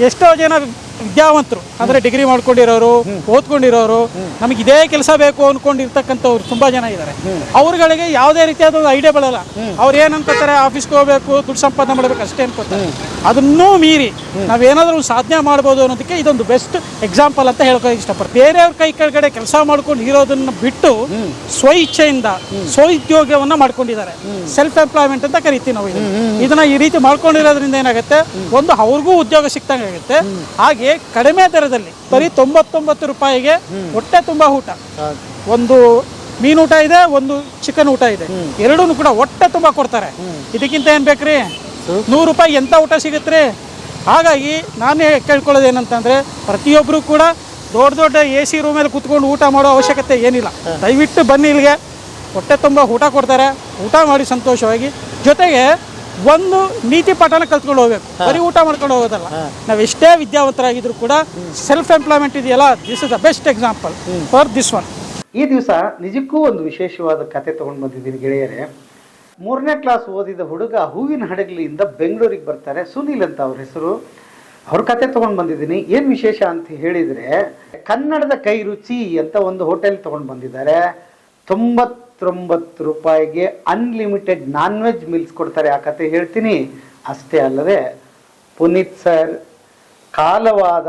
ಎಷ್ಟೋ ಜನ ವಿದ್ಯಾವಂತರು, ಅಂದರೆ ಡಿಗ್ರಿ ಮಾಡ್ಕೊಂಡಿರೋರು, ಓದ್ಕೊಂಡಿರೋರು, ನಮಗೆ ಇದೇ ಕೆಲಸ ಬೇಕು ಅಂದ್ಕೊಂಡಿರ್ತಕ್ಕಂಥವ್ರು ತುಂಬ ಜನ ಇದ್ದಾರೆ ಅವ್ರುಗಳಿಗೆ ಯಾವುದೇ ರೀತಿಯಾದ ಒಂದು ಐಡಿಯಾ ಬಳಲ್ಲ ಅವ್ರು ಏನಂತಾರೆ ಆಫೀಸ್ಗೆ ಹೋಗ್ಬೇಕು, ದುಡ್ಡು ಸಂಪಾದನೆ ಮಾಡಬೇಕು ಅಷ್ಟೇ ಅನ್ಕೋತಾರೆ. ಅದನ್ನೂ ಮೀರಿ ನಾವೇನಾದರೂ ಸಾಧನೆ ಮಾಡ್ಬೋದು ಅನ್ನೋದಕ್ಕೆ ಇದೊಂದು ಬೆಸ್ಟ್ ಎಕ್ಸಾಂಪಲ್ ಅಂತ ಹೇಳ್ಕೊ ಇಷ್ಟಪಡ್ತೀನಿ. ಬೇರೆಯವ್ರ ಕೈ ಕೆಳಗಡೆ ಕೆಲಸ ಮಾಡ್ಕೊಂಡು ಇರೋದನ್ನ ಬಿಟ್ಟು ಸ್ವ ಇಚ್ಛೆಯಿಂದ ಮಾಡ್ಕೊಂಡಿದ್ದಾರೆ. ಸೆಲ್ಫ್ ಎಂಪ್ಲಾಯ್ಮೆಂಟ್ ಅಂತ ಕರಿತೀವಿ ನಾವು. ಇದನ್ನ. ಈ ರೀತಿ ಮಾಡ್ಕೊಂಡಿರೋದ್ರಿಂದ ಏನಾಗುತ್ತೆ? ಒಂದು ಅವ್ರಿಗೂ ಉದ್ಯೋಗ ಸಿಕ್ತಂಗೆ ಆಗುತ್ತೆ ಹಾಗೆ ಕಡಿಮೆ ದರದಲ್ಲಿ ಬರೀ ತೊಂಬತ್ತೊಂಬತ್ತು ರೂಪಾಯಿಗೆ ಹೊಟ್ಟೆ ತುಂಬಾ ಊಟ. ಒಂದು ಮೀನು ಊಟ ಇದೆ ಒಂದು ಚಿಕನ್ ಊಟ ಇದೆ. ಎರಡೂ ಕೂಡ ಹೊಟ್ಟೆ ತುಂಬಾ ಕೊಡ್ತಾರೆ. ಇದಕ್ಕಿಂತ ಏನ್ ಬೇಕ್ರಿ? ನೂರು ರೂಪಾಯಿ ಎಂತ ಊಟ ಸಿಗುತ್ತೆ ಹಾಗಾಗಿ ನಾನೇ ಕೇಳ್ಕೊಳ್ಳೋದು ಏನಂತಂದ್ರೆ ಪ್ರತಿಯೊಬ್ಬರು ಕೂಡ ದೊಡ್ಡ ದೊಡ್ಡ ಎ ಸಿ ರೂಮಲ್ಲಿ ಕುತ್ಕೊಂಡು ಊಟ ಮಾಡೋ ಅವಶ್ಯಕತೆ ಏನಿಲ್ಲ. ದಯವಿಟ್ಟು ಬನ್ನಿ ಇಲ್ಲಿಗೆ. ಹೊಟ್ಟೆ ತುಂಬ ಊಟ ಕೊಡ್ತಾರೆ. ಊಟ ಮಾಡಿ ಸಂತೋಷವಾಗಿ. ಜೊತೆಗೆ ಒಂದು ನೀತಿ ಪಾಠನ ಕಲ್ತ್ಕೊಂಡು ಹೋಗ್ಬೇಕು. ಬರೀ ಊಟ ಮಾಡ್ಕೊಂಡು ಹೋಗೋದಲ್ಲ. ನಾವು ಎಷ್ಟೇ ವಿದ್ಯಾವಂತರಾಗಿದ್ರು ಕೂಡ ಸೆಲ್ಫ್ ಎಂಪ್ಲಾಯ್ಮೆಂಟ್ ಇದೆಯಲ್ಲ this is the best example for this one ಈ ದಿವಸ ನಿಜಕ್ಕೂ ಒಂದು ವಿಶೇಷವಾದ ಕತೆ ತಗೊಂಡು ಬಂದಿದ್ದೀನಿ ಗೆಳೆಯರೇ. ಮೂರನೇ ಕ್ಲಾಸ್ ಓದಿದ ಹುಡುಗ ಹೂವಿನ ಹಡಗಲಿಯಿಂದ ಬೆಂಗಳೂರಿಗೆ ಬರ್ತಾರೆ. ಸುನೀಲ್ ಅಂತ ಅವ್ರ ಹೆಸರು. ಅವ್ರ ಕತೆ ತಗೊಂಡು ಬಂದಿದ್ದೀನಿ. ಏನು ವಿಶೇಷ ಅಂತ ಹೇಳಿದರೆ ಕನ್ನಡದ ಕೈ ರುಚಿ ಅಂತ ಒಂದು ಹೋಟೆಲ್ ತೊಗೊಂಡು ಬಂದಿದ್ದಾರೆ. ತೊಂಬತ್ತೊಂಬತ್ತು ರೂಪಾಯಿಗೆ ಅನ್ಲಿಮಿಟೆಡ್ ನಾನ್ ವೆಜ್ ಮೀಲ್ಸ್ ಕೊಡ್ತಾರೆ. ಆ ಕತೆ ಹೇಳ್ತೀನಿ. ಅಷ್ಟೇ ಅಲ್ಲದೆ ಪುನೀತ್ ಸರ್, ಕಾಲವಾದ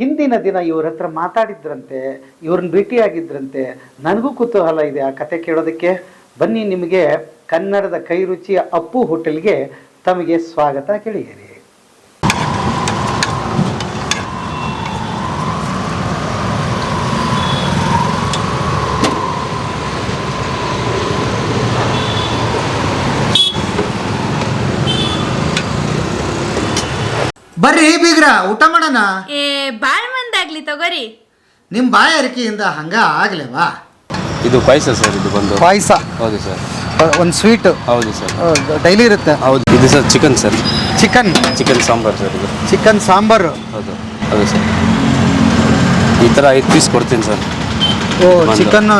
ಹಿಂದಿನ ದಿನ ಇವ್ರ ಹತ್ರ ಮಾತಾಡಿದ್ರಂತೆ, ಇವ್ರನ್ನ ಭೇಟಿಯಾಗಿದ್ರಂತೆ. ನನಗೂ ಕುತೂಹಲ ಇದೆ ಆ ಕತೆ ಕೇಳೋದಕ್ಕೆ. ಬನ್ನಿ ನಿಮಗೆ ಕನ್ನಡದ ಕೈರುಚಿಯ ಅಪ್ಪು ಹೋಟೆಲ್ಗೆ ತಮಗೆ ಸ್ವಾಗತ ಗೆಳೆಯರಿ ಬರ್ರಿ ಬೀಗ್ರ ಊಟ ಮಾಡೋಣ. ಏ ಬಾಳ್ ಮಂದಾಗ್ಲಿ ತಗೋರಿ. ನಿಮ್ಮ ಬಾಯ ಅರಿಕೆಯಿಂದ ಹಂಗ ಆಗ್ಲೇವಾ? ಇದು ಪಾಯಸ ಸರ್ ಇದು ಬಂದು. ಪಾಯಸ? ಹೌದು ಸರ್. ಒಂದು ಸ್ವೀಟ್? ಹೌದು ಸರ್. ಡೈಲಿ ಇರುತ್ತೆ? ಹೌದು ಇದು sir chicken sir. Chicken? Chicken sambar sir ಇದು. ಚಿಕನ್ ಸಾಂಬಾರು? ಹೌದು ಹೌದು ಸರ್. ಈ ಥರ ಐದು ಪೀಸ್ ಕೊಡ್ತೀನಿ ಸರ್. ಓ ಚಿಕನ್.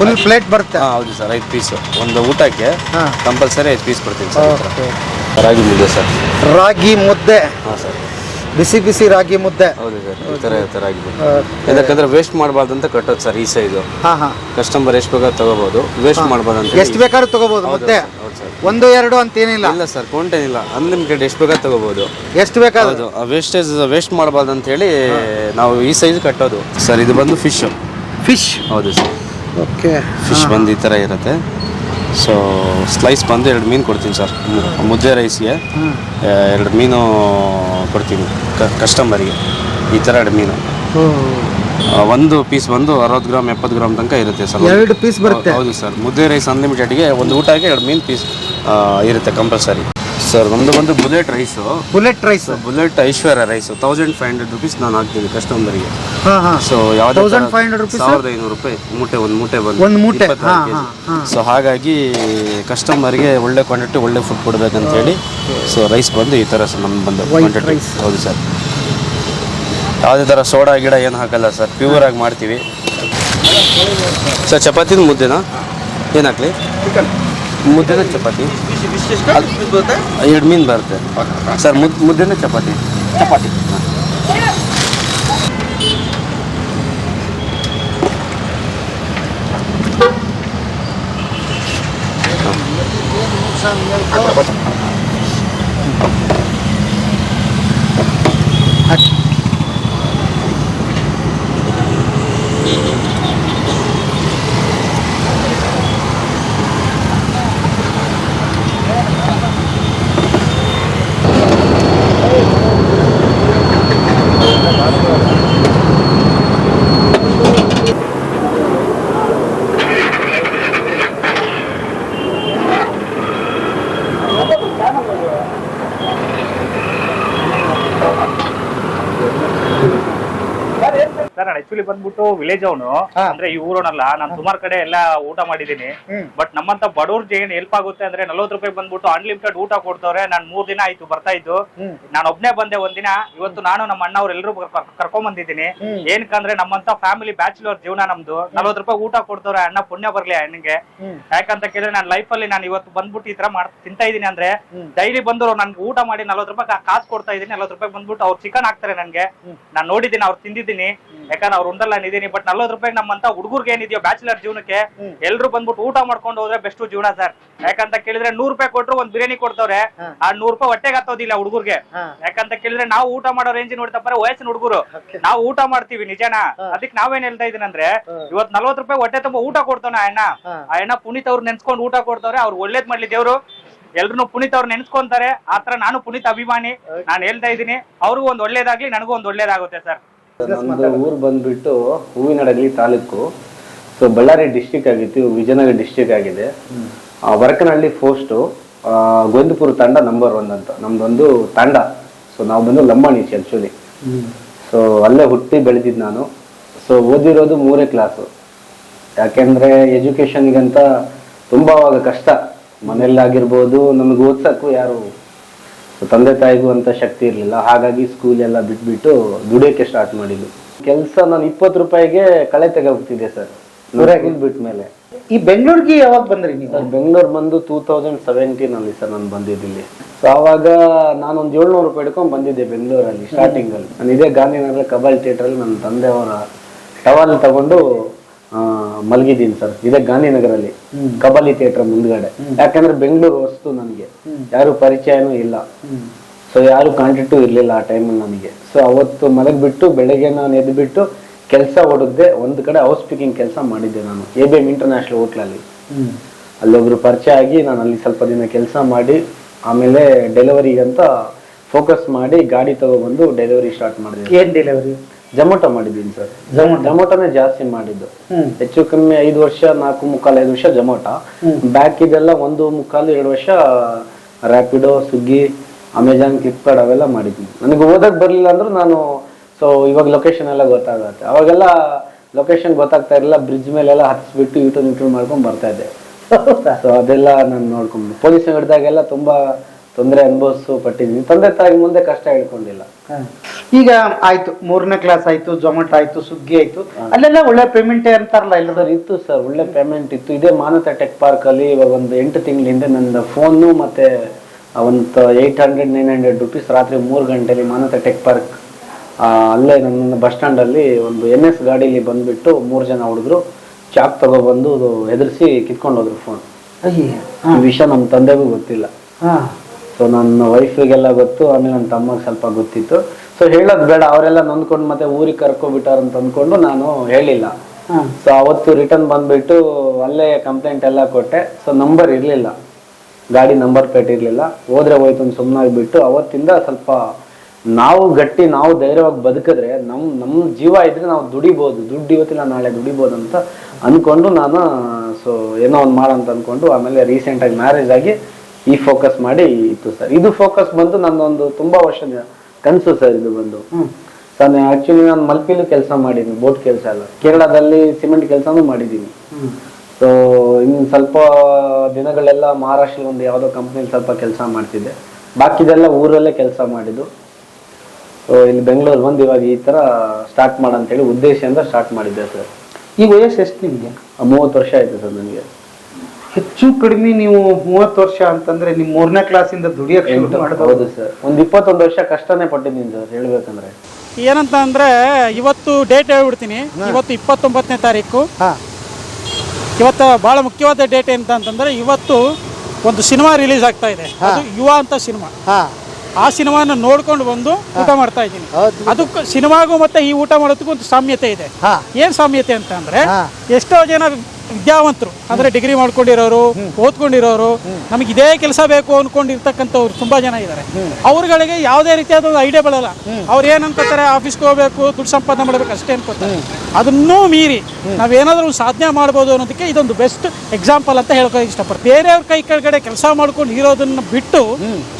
ಫುಲ್ ಪ್ಲೇಟ್ ಬರುತ್ತೆ. ಹಾಂ ಹೌದು ಸರ್ ಐದು ಪೀಸ್ ಒಂದು ಊಟಕ್ಕೆ ಹಾ. ಕಂಪಲ್ಸರಿ ಐದು ಪೀಸ್ ಕೊಡ್ತೀನಿ ಸರ್ ಈ ಥರ. ಓಕೆ. ರಾಗಿ ಮುದ್ದೆ ಸರ್ ರಾಗಿ ಮುದ್ದೆ. ಹಾಂ ಸರ್ ಬಿಸಿ ಬಿಸಿ ರಾಗಿ ಮುದ್ದೆ. ಹೌದು ಸರ್ ಈ ಥರ ಥರ ರಾಗಿ ಮುದ್ದೆ. ಯಾಕಂದ್ರೆ ವೇಸ್ಟ್ ಮಾಡಬಾರ್ದು ಅಂತ ಕಟ್ಟೋದು ಸರ್ ಈ ಸೈಜು ಹಾ ಹಾ. ಕಸ್ಟಮರ್ ಎಷ್ಟು ಬೇಕಾದ್ರೆ ತಗೋಬೋದು. ವೇಸ್ಟ್ ಮಾಡಬಾರ್ದು ಅಂತ ಎಷ್ಟು ಬೇಕಾದ್ರೂ ತಗೋಬಹುದು ಹೌದು ಮುದ್ದೆ. ಹೌದು ಸರ್. ಒಂದು ಎರಡು ಅಂತೇನಿಲ್ಲ ಇಲ್ಲ ಸರ್ ಇಲ್ಲ ಅನ್ಲಿಮಿಟೆಡ್ ಎಷ್ಟು ಬೇಕಾದ್ರೆ ತಗೋಬೋದು. ಎಷ್ಟು ಬೇಕಾದ್ರೂ. ಹೌದು. ವೇಸ್ಟೇಜ್ ವೇಸ್ಟ್ ಮಾಡಬಾರ್ದು ಅಂತ ಹೇಳಿ ನಾವು ಈ ಸೈಜ್ ಕಟ್ಟೋದು. ಸರ್ ಇದು ಬಂದು ಫಿಶ್ ಫಿಶ್ ಹೌದು ಸರ್ ಓಕೆ. ಫಿಶ್ ಬಂದು ಈ ಥರ ಇರುತ್ತೆ. ಸೊ ಸ್ಲೈಸ್ ಬಂದು ಎರಡು ಮೀನು ಕೊಡ್ತೀನಿ ಸರ್. ಮುದ್ದೆ ರೈಸ್ಗೆ ಎರಡು ಮೀನು ಕೊಡ್ತೀನಿ. ಕಸ್ಟಮರಿಗೆ ಈ ಥರ ಎರಡು ಮೀನು. ಒಂದು ಪೀಸ್ ಬಂದು ಅರವತ್ತು ಗ್ರಾಮ್ ಎಪ್ಪತ್ತು ಗ್ರಾಮ್ ತನಕ ಇರುತ್ತೆ ಸರ್. ಎರಡು ಪೀಸ್ ಬರುತ್ತೆ? ಹೌದು ಸರ್. ಮುದ್ದೆ ರೈಸ್ ಅನ್ಲಿಮಿಟೆಡ್ಗೆ ಒಂದು ಊಟಕ್ಕೆ ಎರಡು ಮೀನು ಪೀಸ್ ಇರುತ್ತೆ ಕಂಪಲ್ಸರಿ ಸರ್ ಒಂದು ಬಂದು bullet rice. Bullet rice. Bullet Aishwarya rice. Thousand five hundred rupees ನಾನು ಹಾಕ್ತೀನಿ ಕಸ್ಟಮರ್ಗೆ ಹಾ ಹಾ. So five 1500 rupees? ಸಾವಿರದ ಐನೂರು ರೂಪಾಯಿ. ಮೂಟೆ ಒಂದು ಮೂಟೆ ಬಂದು. ಒಂದ್ ಮೂಟೆ. ಸೊ ಹಾಗಾಗಿ ಕಸ್ಟಮರ್ಗೆ ಒಳ್ಳೆ ಕ್ವಾಂಟಿಟಿ ಒಳ್ಳೆ ಫುಡ್ ಕೊಡ್ಬೇಕಂತ ಹೇಳಿ ಸೊ ರೈಸ್ ಬಂದು ಈ ಥರ ಸರ್ ನಮ್ಮ ಬಂದು ಕ್ವಾಂಟಿಟಿ. ಹೌದು ಸರ್ ಯಾವುದೇ ಥರ ಸೋಡಾ ಗಿಡ ಏನು ಹಾಕಲ್ಲ ಸರ್ ಪ್ಯೂರ್ ಆಗಿ ಮಾಡ್ತೀವಿ. ಸರ್ ಚಪಾತಿನ ಮುದ್ದೆನಾ? ಏನು ಹಾಕ್ಲಿ? ಮುದ್ದೆನ ಚಪಾತಿ? विशिष्ट बोलता है एडमिन सर मुद्दे ना चपाती चपाटी ಆಕ್ಚುಲಿ ಬಂದ್ಬಿಟ್ಟು ವಿಲೇಜ್ ಅವನು. ಅಂದ್ರೆ ಈ ಊರೋನಲ್ಲ ನಾನು ಸುಮಾರು ಕಡೆ ಎಲ್ಲ ಊಟ ಮಾಡಿದೀನಿ ಬಟ್ ನಮ್ಮಂತ ಬಡವ್ರಿಗೆ ಏನ್ ಹೆಲ್ಪ್ ಆಗುತ್ತೆ ಅಂದ್ರೆ ನಲ್ವತ್ತು ರೂಪಾಯಿ ಬಂದ್ಬಿಟ್ಟು ಅನ್ಲಿಮಿಟೆಡ್ ಊಟ ಕೊಡ್ತವ್ರೆ ನಾನ್ ಮೂರ್ ದಿನ ಆಯ್ತು ಬರ್ತಾ ಇದ್ದು. ನಾನು ಒಬ್ನೇ ಬಂದೆ ಒಂದಿನ ಇವತ್ತು ನಾನು ನಮ್ಮ ಅಣ್ಣ ಎಲ್ಲರೂ ಕರ್ಕೊಂಡ್ ಬಂದಿದ್ದೀನಿ. ಏನಕ್ಕಂದ್ರೆ ನಮ್ಮಂತ ಫ್ಯಾಮಿಲಿ ಬ್ಯಾಚುಲರ್ ಜೀವನ ನಮ್ದು. ನಲ್ವತ್ತು ರೂಪಾಯಿ ಊಟ ಕೊಡ್ತವ್ರೆ ಅಣ್ಣ ಪುಣ್ಯ ಬರ್ಲಿ ಅಣ್ಣಗೆ. ಯಾಕಂತ ಕೇಳಿದ್ರೆ ನಾನು ಲೈಫ್ ಅಲ್ಲಿ ನಾನು ಇವತ್ತು ಬಂದ್ಬಿಟ್ಟು ಈ ತರ ಮಾಡ್ ತಿಂತಾ ಇದೀನಿ ಅಂದ್ರೆ ಡೈಲಿ ಬಂದ್ರು ನನ್ಗೆ ಊಟ ಮಾಡಿ ನಲ್ವತ್ತು ರೂಪಾಯಿ ಕಾಸು ಕೊಡ್ತಾ ಇದೀನಿ ನಲ್ವತ್ತು ರೂಪಾಯಿ ಬಂದ್ಬಿಟ್ಟು ಅವ್ರು ಚಿಕನ್ ಹಾಕ್ತಾರೆ ನನ್ಗೆ. ನಾನು ನೋಡಿದ್ದೀನಿ ಅವ್ರು ತಿಂದಿದ್ದೀನಿ. ಯಾಕಂದ್ರೆ ಅವ್ರು ಉಂಡಲ್ಲ ಇದೀನಿ ಬಟ್ ನಲ್ವತ್ತು ರೂಪಾಯಿ ನಮ್ಮಂತ ಹುಡುಗರ್ಗೆ ಏನಿದೆಯೋ ಬ್ಯಾಚುಲರ್ ಜೀವನಕ್ಕೆ ಎಲ್ರು ಬಂದ್ಬಿಟ್ಟು ಊಟ ಮಾಡ್ಕೊಂಡು ಹೋದ್ರೆ ಬೆಸ್ಟ್ ಜೀವನ ಸರ್. ಯಾಕಂತ ಕೇಳಿದ್ರೆ ನೂರ್ ರೂಪಾಯಿ ಕೊಟ್ರು ಒಂದ್ ಬಿರಿಯಾನಿ ಕೊಡ್ತವ್ರೆ ಆ ನೂರ್ ರೂಪಾಯಿ ಹೊಟ್ಟೆಗೆ ಹತ್ತೋದಿಲ್ಲ ಹುಡುಗರ್ಗೆ. ಯಾಕಂತ ಕೇಳಿದ್ರೆ ನಾವು ಊಟ ಮಾಡೋ ರೇಂಜ್ ನೋಡ್ತಪ್ಪ ವಯಸ್ಸಿನ ಹುಡುಗರು. ನಾವು ಊಟ ಮಾಡ್ತೀವಿ ನಿಜಾನ? ಅದಕ್ಕೆ ನಾವೇನ್ ಹೇಳ್ತಾ ಇದೀನಿ ಅಂದ್ರೆ ಇವತ್ ನಲ್ವತ್ ರೂಪಾಯಿ ಹೊಟ್ಟೆ ತುಂಬಾ ಊಟ ಕೊಡ್ತಾನೆ ಆ ಅಣ್ಣ. ಆ ಅಣ್ಣ ಪುನೀತ್ ಅವ್ರು ನೆನ್ಸ್ಕೊಂಡು ಊಟ ಕೊಡ್ತವ್ರೆ ಅವ್ರು ಒಳ್ಳೇದ್ ಮಾಡ್ಲಿ ದೇವ್ರು. ಎಲ್ರು ಪುನೀತ್ ಅವ್ರು ನೆನ್ಸ್ಕೊಂತಾರೆ ಆತರ ನಾನು ಪುನೀತ್ ಅಭಿಮಾನಿ. ನಾನು ಹೇಳ್ತಾ ಇದ್ದೀನಿ ಅವ್ರಿಗೂ ಒಂದ್ ಒಳ್ಳೇದಾಗ್ಲಿ ನನಗೂ ಒಂದ್ ಒಳ್ಳೇದಾಗುತ್ತೆ ಸರ್. ನಮ್ಮದು ಊರು ಬಂದ್ಬಿಟ್ಟು ಹೂವಿನಡಗಲಿ ತಾಲೂಕು. ಸೊ ಬಳ್ಳಾರಿ ಡಿಸ್ಟಿಕ್ ಆಗಿತ್ತು ವಿಜಯನಗರ ಡಿಸ್ಟಿಕ್ ಆಗಿದೆ. ಆ, ವರಕನಹಳ್ಳಿ ಪೋಸ್ಟು ಗೋವಿಂದಪುರ ತಂಡ ನಂಬರ್ ಒನ್ ಅಂತ. ನಮ್ದೊಂದು ತಂಡ. ಸೊ ನಾವು ಬಂದು ಲಂಬಾಣಿಚಿ ಆ್ಯಕ್ಚುಲಿ ಸೊ ಅಲ್ಲೇ ಹುಟ್ಟಿ ಬೆಳೆದಿದ್ದು ನಾನು. ಸೊ ಓದಿರೋದು ಮೂರೇ ಕ್ಲಾಸು ಯಾಕೆಂದರೆ ಎಜುಕೇಷನ್ಗಂತ ತುಂಬ ಅವಾಗ ಕಷ್ಟ. ಮನೆಯಲ್ಲಾಗಿರ್ಬೋದು ನಮಗೆ ಓದ್ಸಕ್ಕೂ ಯಾರು ಸೊ ತಂದೆ ತಾಯಿಗೂ ಅಂತ ಶಕ್ತಿ ಇರಲಿಲ್ಲ. ಹಾಗಾಗಿ ಸ್ಕೂಲ್ ಎಲ್ಲ ಬಿಟ್ಬಿಟ್ಟು ದುಡಿಯೋಕ್ಕೆ ಸ್ಟಾರ್ಟ್ ಮಾಡಿದ್ದು. ಕೆಲಸ ನಾನು ಇಪ್ಪತ್ತು ರೂಪಾಯಿಗೆ ಕಳೆ ತೆಗೋಗ್ತಿದ್ದೆ ಸರ್ ನೂರಾಗಿಲ್ ಬಿಟ್ಟ ಮೇಲೆ ಈ ಬೆಂಗಳೂರಿಗೆ ಯಾವಾಗ ಬಂದ್ರಿ ನೀವು? ಬೆಂಗಳೂರು ಬಂದು ಟೂ ತೌಸಂಡ್ ಸೆವೆಂಟೀನ್ ಅಲ್ಲಿ ಸರ್ ನಾನು ಬಂದಿದ್ದಿಲ್ಲಿ ಸೊ ಆವಾಗ ನಾನೊಂದು ಏಳ್ನೂರು ರೂಪಾಯಿ ಹಿಡ್ಕೊಂಡು ಬಂದಿದ್ದೆ ಬೆಂಗಳೂರಲ್ಲಿ ಸ್ಟಾರ್ಟಿಂಗಲ್ಲಿ ನಾನು ಇದೇ ಗಾಂಧಿನಗರ ಕಬಾಲ್ ಥಿಯೇಟ್ರಲ್ಲಿ ನನ್ನ ತಂದೆಯವರ ಟವಲ್ ತಗೊಂಡು ಮಲಗಿದ್ದೀನಿ ಸರ್. ಇದೇ ಗಾಂಧಿನಗರಲ್ಲಿ ಕಬಾಲಿ ಥಿಯೇಟರ್ ಮುಂದ್ಗಡೆ. ಯಾಕಂದ್ರೆ ಬೆಂಗಳೂರು ವಸ್ತು ನನಗೆ. ಯಾರು ಪರಿಚಯನೂ ಇಲ್ಲ. ಸೊ ಯಾರು ಕಾಂಟ್ಯಾಕ್ಟು ಇರಲಿಲ್ಲ ಆ ಟೈಮಲ್ಲಿ ನನಗೆ. ಸೊ ಅವತ್ತು ಮಲಗಿಬಿಟ್ಟು ಬೆಳಗ್ಗೆ ನಾನು ಎದ್ಬಿಟ್ಟು ಕೆಲಸ ಹುಡುಕ್ದೆ ಒಂದು ಕಡೆ ಹೌಸ್ ಪಿಕಿಂಗ್ ಕೆಲಸ ಮಾಡಿದ್ದೆ ನಾನು. ಎ ಬಿ ಎಂ ಇಂಟರ್ನ್ಯಾಷನಲ್ ಹೋಟ್ಲಲ್ಲಿ ಅಲ್ಲೊಬ್ರು ಪರಿಚಯ ಆಗಿ ನಾನು ಅಲ್ಲಿ ಸ್ವಲ್ಪ ದಿನ ಕೆಲಸ ಮಾಡಿ ಆಮೇಲೆ ಡೆಲಿವರಿಗಂತ ಫೋಕಸ್ ಮಾಡಿ ಗಾಡಿ ತಗೊಬಂದು ಡೆಲಿವರಿ ಸ್ಟಾರ್ಟ್ ಮಾಡಿದೆ. ಏನ್ ಡೆಲಿವರಿ ಜೊಮೊಟೊ ಮಾಡಿದ್ದೀನಿ ಸರ್. ಜೊಮೊಟೊನೇ ಜಾಸ್ತಿ ಮಾಡಿದ್ದು. ಹೆಚ್ಚು ಕಮ್ಮಿ ಐದು ವರ್ಷ ನಾಲ್ಕು ಮುಕ್ಕಾಲು ಐದು ವರ್ಷ ಜೊಮೊಟೊ. ಬ್ಯಾಕ್ ಇದೆಲ್ಲ ಒಂದು ಮುಕ್ಕಾಲು ಎರಡು ವರ್ಷ ರ್ಯಾಪಿಡೋ ಸ್ವಿಗ್ಗಿ ಅಮೆಜಾನ್ ಫ್ಲಿಪ್ಕಾರ್ಟ್ ಅವೆಲ್ಲ ಮಾಡಿದ್ದೀನಿ. ನನಗೆ ಓದಕ್ಕೆ ಬರಲಿಲ್ಲ ಅಂದ್ರೆ ನಾನು ಸೊ ಇವಾಗ ಲೊಕೇಶನ್ ಎಲ್ಲ ಗೊತ್ತಾಗುತ್ತೆ. ಅವಾಗೆಲ್ಲ ಲೊಕೇಶನ್ ಗೊತ್ತಾಗ್ತಾ ಇರಲಿಲ್ಲ ಬ್ರಿಡ್ಜ್ ಮೇಲೆಲ್ಲ ಹತ್ತಿಸ್ಬಿಟ್ಟು ಯೂಟರ್ನ್ ಯೂಟರ್ನ್ ಮಾಡ್ಕೊಂಡು ಬರ್ತಾ ಇದ್ದೆ. ಸೊ ಅದೆಲ್ಲ ನಾನು ನೋಡ್ಕೊಂಡು. ಪೊಲೀಸ್ ಹಿಡಿದಾಗೆಲ್ಲ ತುಂಬಾ ತೊಂದರೆ ಅನುಭವಿಸು ಪಟ್ಟಿದ್ದೀನಿ. ತಂದೆ ತಾಯಿ ಮುಂದೆ ಕಷ್ಟ ಹೇಳ್ಕೊಂಡಿಲ್ಲ. ಈಗ ಆಯ್ತು ಮೂರನೇ ಕ್ಲಾಸ್ ಆಯ್ತು ಜೊಮಾಟೊ ಆಯ್ತು ಸುಗ್ಗಿ ಆಯ್ತು. ಅಲ್ಲೆಲ್ಲ ಒಳ್ಳೆ ಪೇಮೆಂಟ್ ಅಂತಾರಲ್ಲ ಎಲ್ಲ ಸರ್ ಇತ್ತು ಸರ್ ಒಳ್ಳೆ ಪೇಮೆಂಟ್ ಇತ್ತು. ಇದೇ ಮಾನಸ ಟೆಕ್ ಪಾರ್ಕ್ ಅಲ್ಲಿ ಇವಾಗ ಒಂದು ಎಂಟು ತಿಂಗಳ ಹಿಂದೆ ನನ್ನ ಫೋನು ಮತ್ತೆ ಒಂದು eight hundred nine hundred rupees ರಾತ್ರಿ ಮೂರು ಗಂಟೆಲಿ ಮಾನಸ ಟೆಕ್ ಪಾರ್ಕ್ ಅಲ್ಲೇ ನನ್ನ ಬಸ್ ಸ್ಟ್ಯಾಂಡಲ್ಲಿ ಒಂದು ಎನ್ ಎಸ್ ಗಾಡೀಲಿ ಬಂದ್ಬಿಟ್ಟು ಮೂರು ಜನ ಹುಡುಗರು ಚಾಕ್ ತಗೊಬಂದು ಹೆದರ್ಸಿ ಕಿತ್ಕೊಂಡು ಹೋದ್ರು ಫೋನ್ ಈ ವಿಷಯ ನಮ್ಮ ತಂದೆಗೂ ಗೊತ್ತಿಲ್ಲ. ಸೊ ನನ್ನ ವೈಫಿಗೆಲ್ಲ ಗೊತ್ತು ಆಮೇಲೆ ನನ್ನ ತಮ್ಮಗೆ ಸ್ವಲ್ಪ ಗೊತ್ತಿತ್ತು. ಸೊ ಹೇಳೋದು ಬೇಡ ಅವರೆಲ್ಲ ನೊಂದ್ಕೊಂಡು ಮತ್ತೆ ಊರಿಗೆ ಕರ್ಕೊಬಿಟ್ಟಾರ ಅಂತ ಅಂದ್ಕೊಂಡು ನಾನು ಹೇಳಿಲ್ಲ. ಸೊ ಅವತ್ತು ರಿಟರ್ನ್ ಬಂದ್ಬಿಟ್ಟು ಅಲ್ಲೇ ಕಂಪ್ಲೇಂಟ್ ಎಲ್ಲ ಕೊಟ್ಟೆ. ಸೊ ನಂಬರ್ ಇರಲಿಲ್ಲ. ಗಾಡಿ ನಂಬರ್ ಪ್ಲೇಟ್ ಇರಲಿಲ್ಲ. ಹೋದ್ರೆ ಹೋಯ್ತು ಅಂತ ಸುಮ್ಮನಾಗ್ಬಿಟ್ಟು ಅವತ್ತಿಂದ ಸ್ವಲ್ಪ ನಾವು ಗಟ್ಟಿ ನಾವು ಧೈರ್ಯವಾಗಿ ಬದುಕಿದ್ರೆ ನಮ್ಮ ನಮ್ಮ ಜೀವ ಇದ್ರೆ ನಾವು ದುಡಿಬೋದು. ದುಡ್ಡು ಇವತ್ತಿಲ್ಲ ನಾಳೆ ದುಡಿಬೋದು ಅಂತ ಅಂದ್ಕೊಂಡು ನಾನು ಸೊ ಏನೋ ಒಂದು ಮಾಡಂತ ಅಂದ್ಕೊಂಡು ಆಮೇಲೆ ರೀಸೆಂಟಾಗಿ ಮ್ಯಾರೇಜ್ ಆಗಿ ಈ ಫೋಕಸ್ ಮಾಡಿ ಇತ್ತು ಸರ್ ಇದು ಫೋಕಸ್ ಬಂದು ನನ್ನೊಂದು ತುಂಬಾ ವರ್ಷದ ಕನಸು ಸರ್ ಇದು ಬಂದು. ಸರ್ ಆಕ್ಚುಲಿ ನಾನು ಮಲ್ಪಿಲು ಕೆಲಸ ಮಾಡಿದ್ದೀನಿ ಬೋಟ್ ಕೆಲಸ ಎಲ್ಲ. ಕೇರಳದಲ್ಲಿ ಸಿಮೆಂಟ್ ಕೆಲಸನೂ ಮಾಡಿದ್ದೀನಿ. ಸೊ ಇನ್ನು ಸ್ವಲ್ಪ ದಿನಗಳೆಲ್ಲ ಮಹಾರಾಷ್ಟ್ರ ಒಂದು ಯಾವುದೋ ಕಂಪ್ನಿಲಿ ಸ್ವಲ್ಪ ಕೆಲಸ ಮಾಡ್ತಿದ್ದೆ. ಬಾಕಿದೆಲ್ಲ ಊರಲ್ಲೇ ಕೆಲಸ ಮಾಡಿದ್ದು. ಸೊ ಇಲ್ಲಿ ಬೆಂಗಳೂರು ಬಂದು ಇವಾಗ ಈ ಥರ ಸ್ಟಾರ್ಟ್ ಮಾಡಂತೇಳಿ ಉದ್ದೇಶದಿಂದ ಸ್ಟಾರ್ಟ್ ಮಾಡಿದ್ದೆ ಸರ್ ಈ ವಯಸ್ಸು ಎಷ್ಟು ನಿಮಗೆ? ಮೂವತ್ತು ವರ್ಷ ಆಯಿತು ಸರ್ ನನಗೆ ಹೆಚ್ಚು ಕಡಿಮೆ ನೀವು ಮೂವತ್ತು ವರ್ಷ ಅಂತಂದ್ರೆ ನಿಮ್ ಮೂರನೇ ಕ್ಲಾಸಿಂದ ದುಡಿಯಕ್ಕೆ ಶುರು ಹೌದು ಸರ್ ಒಂದು ಇಪ್ಪತ್ತೊಂದು ವರ್ಷ ಕಷ್ಟನೇ ಪಟ್ಟಿದ್ದೀನಿ ಸರ್ ಹೇಳ್ಬೇಕಂದ್ರೆ. ಏನಂತ ಅಂದ್ರೆ ಇವತ್ತು ಡೇಟ್ ಹೇಳ್ಬಿಡ್ತೀನಿ. ಇವತ್ತು ಇಪ್ಪತ್ತೊಂಬತ್ತನೇ ತಾರೀಕು. ಹಾ. ಇವತ್ತು ಬಹಳ ಮುಖ್ಯವಾದ ಡೇಟ್ ಎಂತ ಅಂತಂದ್ರೆ ಇವತ್ತು ಒಂದು ಸಿನಿಮಾ ರಿಲೀಸ್ ಆಗ್ತಾ ಇದೆ. ಅದು ಯುವ ಅಂತ ಸಿನಿಮಾ. ಹಾ. ಆ ಸಿನಿಮಾನ ನೋಡ್ಕೊಂಡು ಬಂದು ಊಟ ಮಾಡ್ತಾ ಇದ್ದೀನಿ. ಅದಕ್ಕ ಸಿನಿಮಾಗೂ ಮತ್ತೆ ಈ ಊಟ ಮಾಡೋದಕ್ಕೂ ಒಂದು ಸಾಮ್ಯತೆ ಇದೆ. ಹಾ. ಏನ್ ಸಾಮ್ಯತೆ ಅಂತ ಅಂದ್ರೆ. ಎಷ್ಟೋ ಜನ ವಿದ್ಯಾವಂತರು, ಅಂದರೆ ಡಿಗ್ರಿ ಮಾಡ್ಕೊಂಡಿರೋರು, ಓದ್ಕೊಂಡಿರೋರು, ನಮಗೆ ಇದೇ ಕೆಲಸ ಬೇಕು ಅನ್ಕೊಂಡಿರ್ತಕ್ಕಂಥವ್ರು ತುಂಬಾ ಜನ ಇದ್ದಾರೆ ಅವ್ರುಗಳಿಗೆ ಯಾವುದೇ ರೀತಿಯಾದ ಒಂದು ಐಡಿಯಾ ಬರಲ್ಲ. ಅವ್ರು ಏನಂತಾರೆ ಅನ್ಕೋತಾರೆ ಆಫೀಸ್ಗೆ ಹೋಗ್ಬೇಕು, ದುಡ್ಡು ಸಂಪಾದನೆ ಮಾಡಬೇಕು, ಅಷ್ಟೇ ಅನ್ಕೋತಾರೆ. ಅದನ್ನೂ ಮೀರಿ ನಾವೇನಾದ್ರೂ ಸಾಧನೆ ಮಾಡ್ಬೋದು ಅನ್ನೋದಕ್ಕೆ ಇದೊಂದು ಬೆಸ್ಟ್ ಎಕ್ಸಾಂಪಲ್ ಅಂತ ಹೇಳ್ಕೊ ಇಷ್ಟಪಡ್ತೀನಿ. ಬೇರೆಯವ್ರ ಕೈ ಕೆಳಗಡೆ ಕೆಲಸ ಮಾಡ್ಕೊಂಡು ಇರೋದನ್ನ ಬಿಟ್ಟು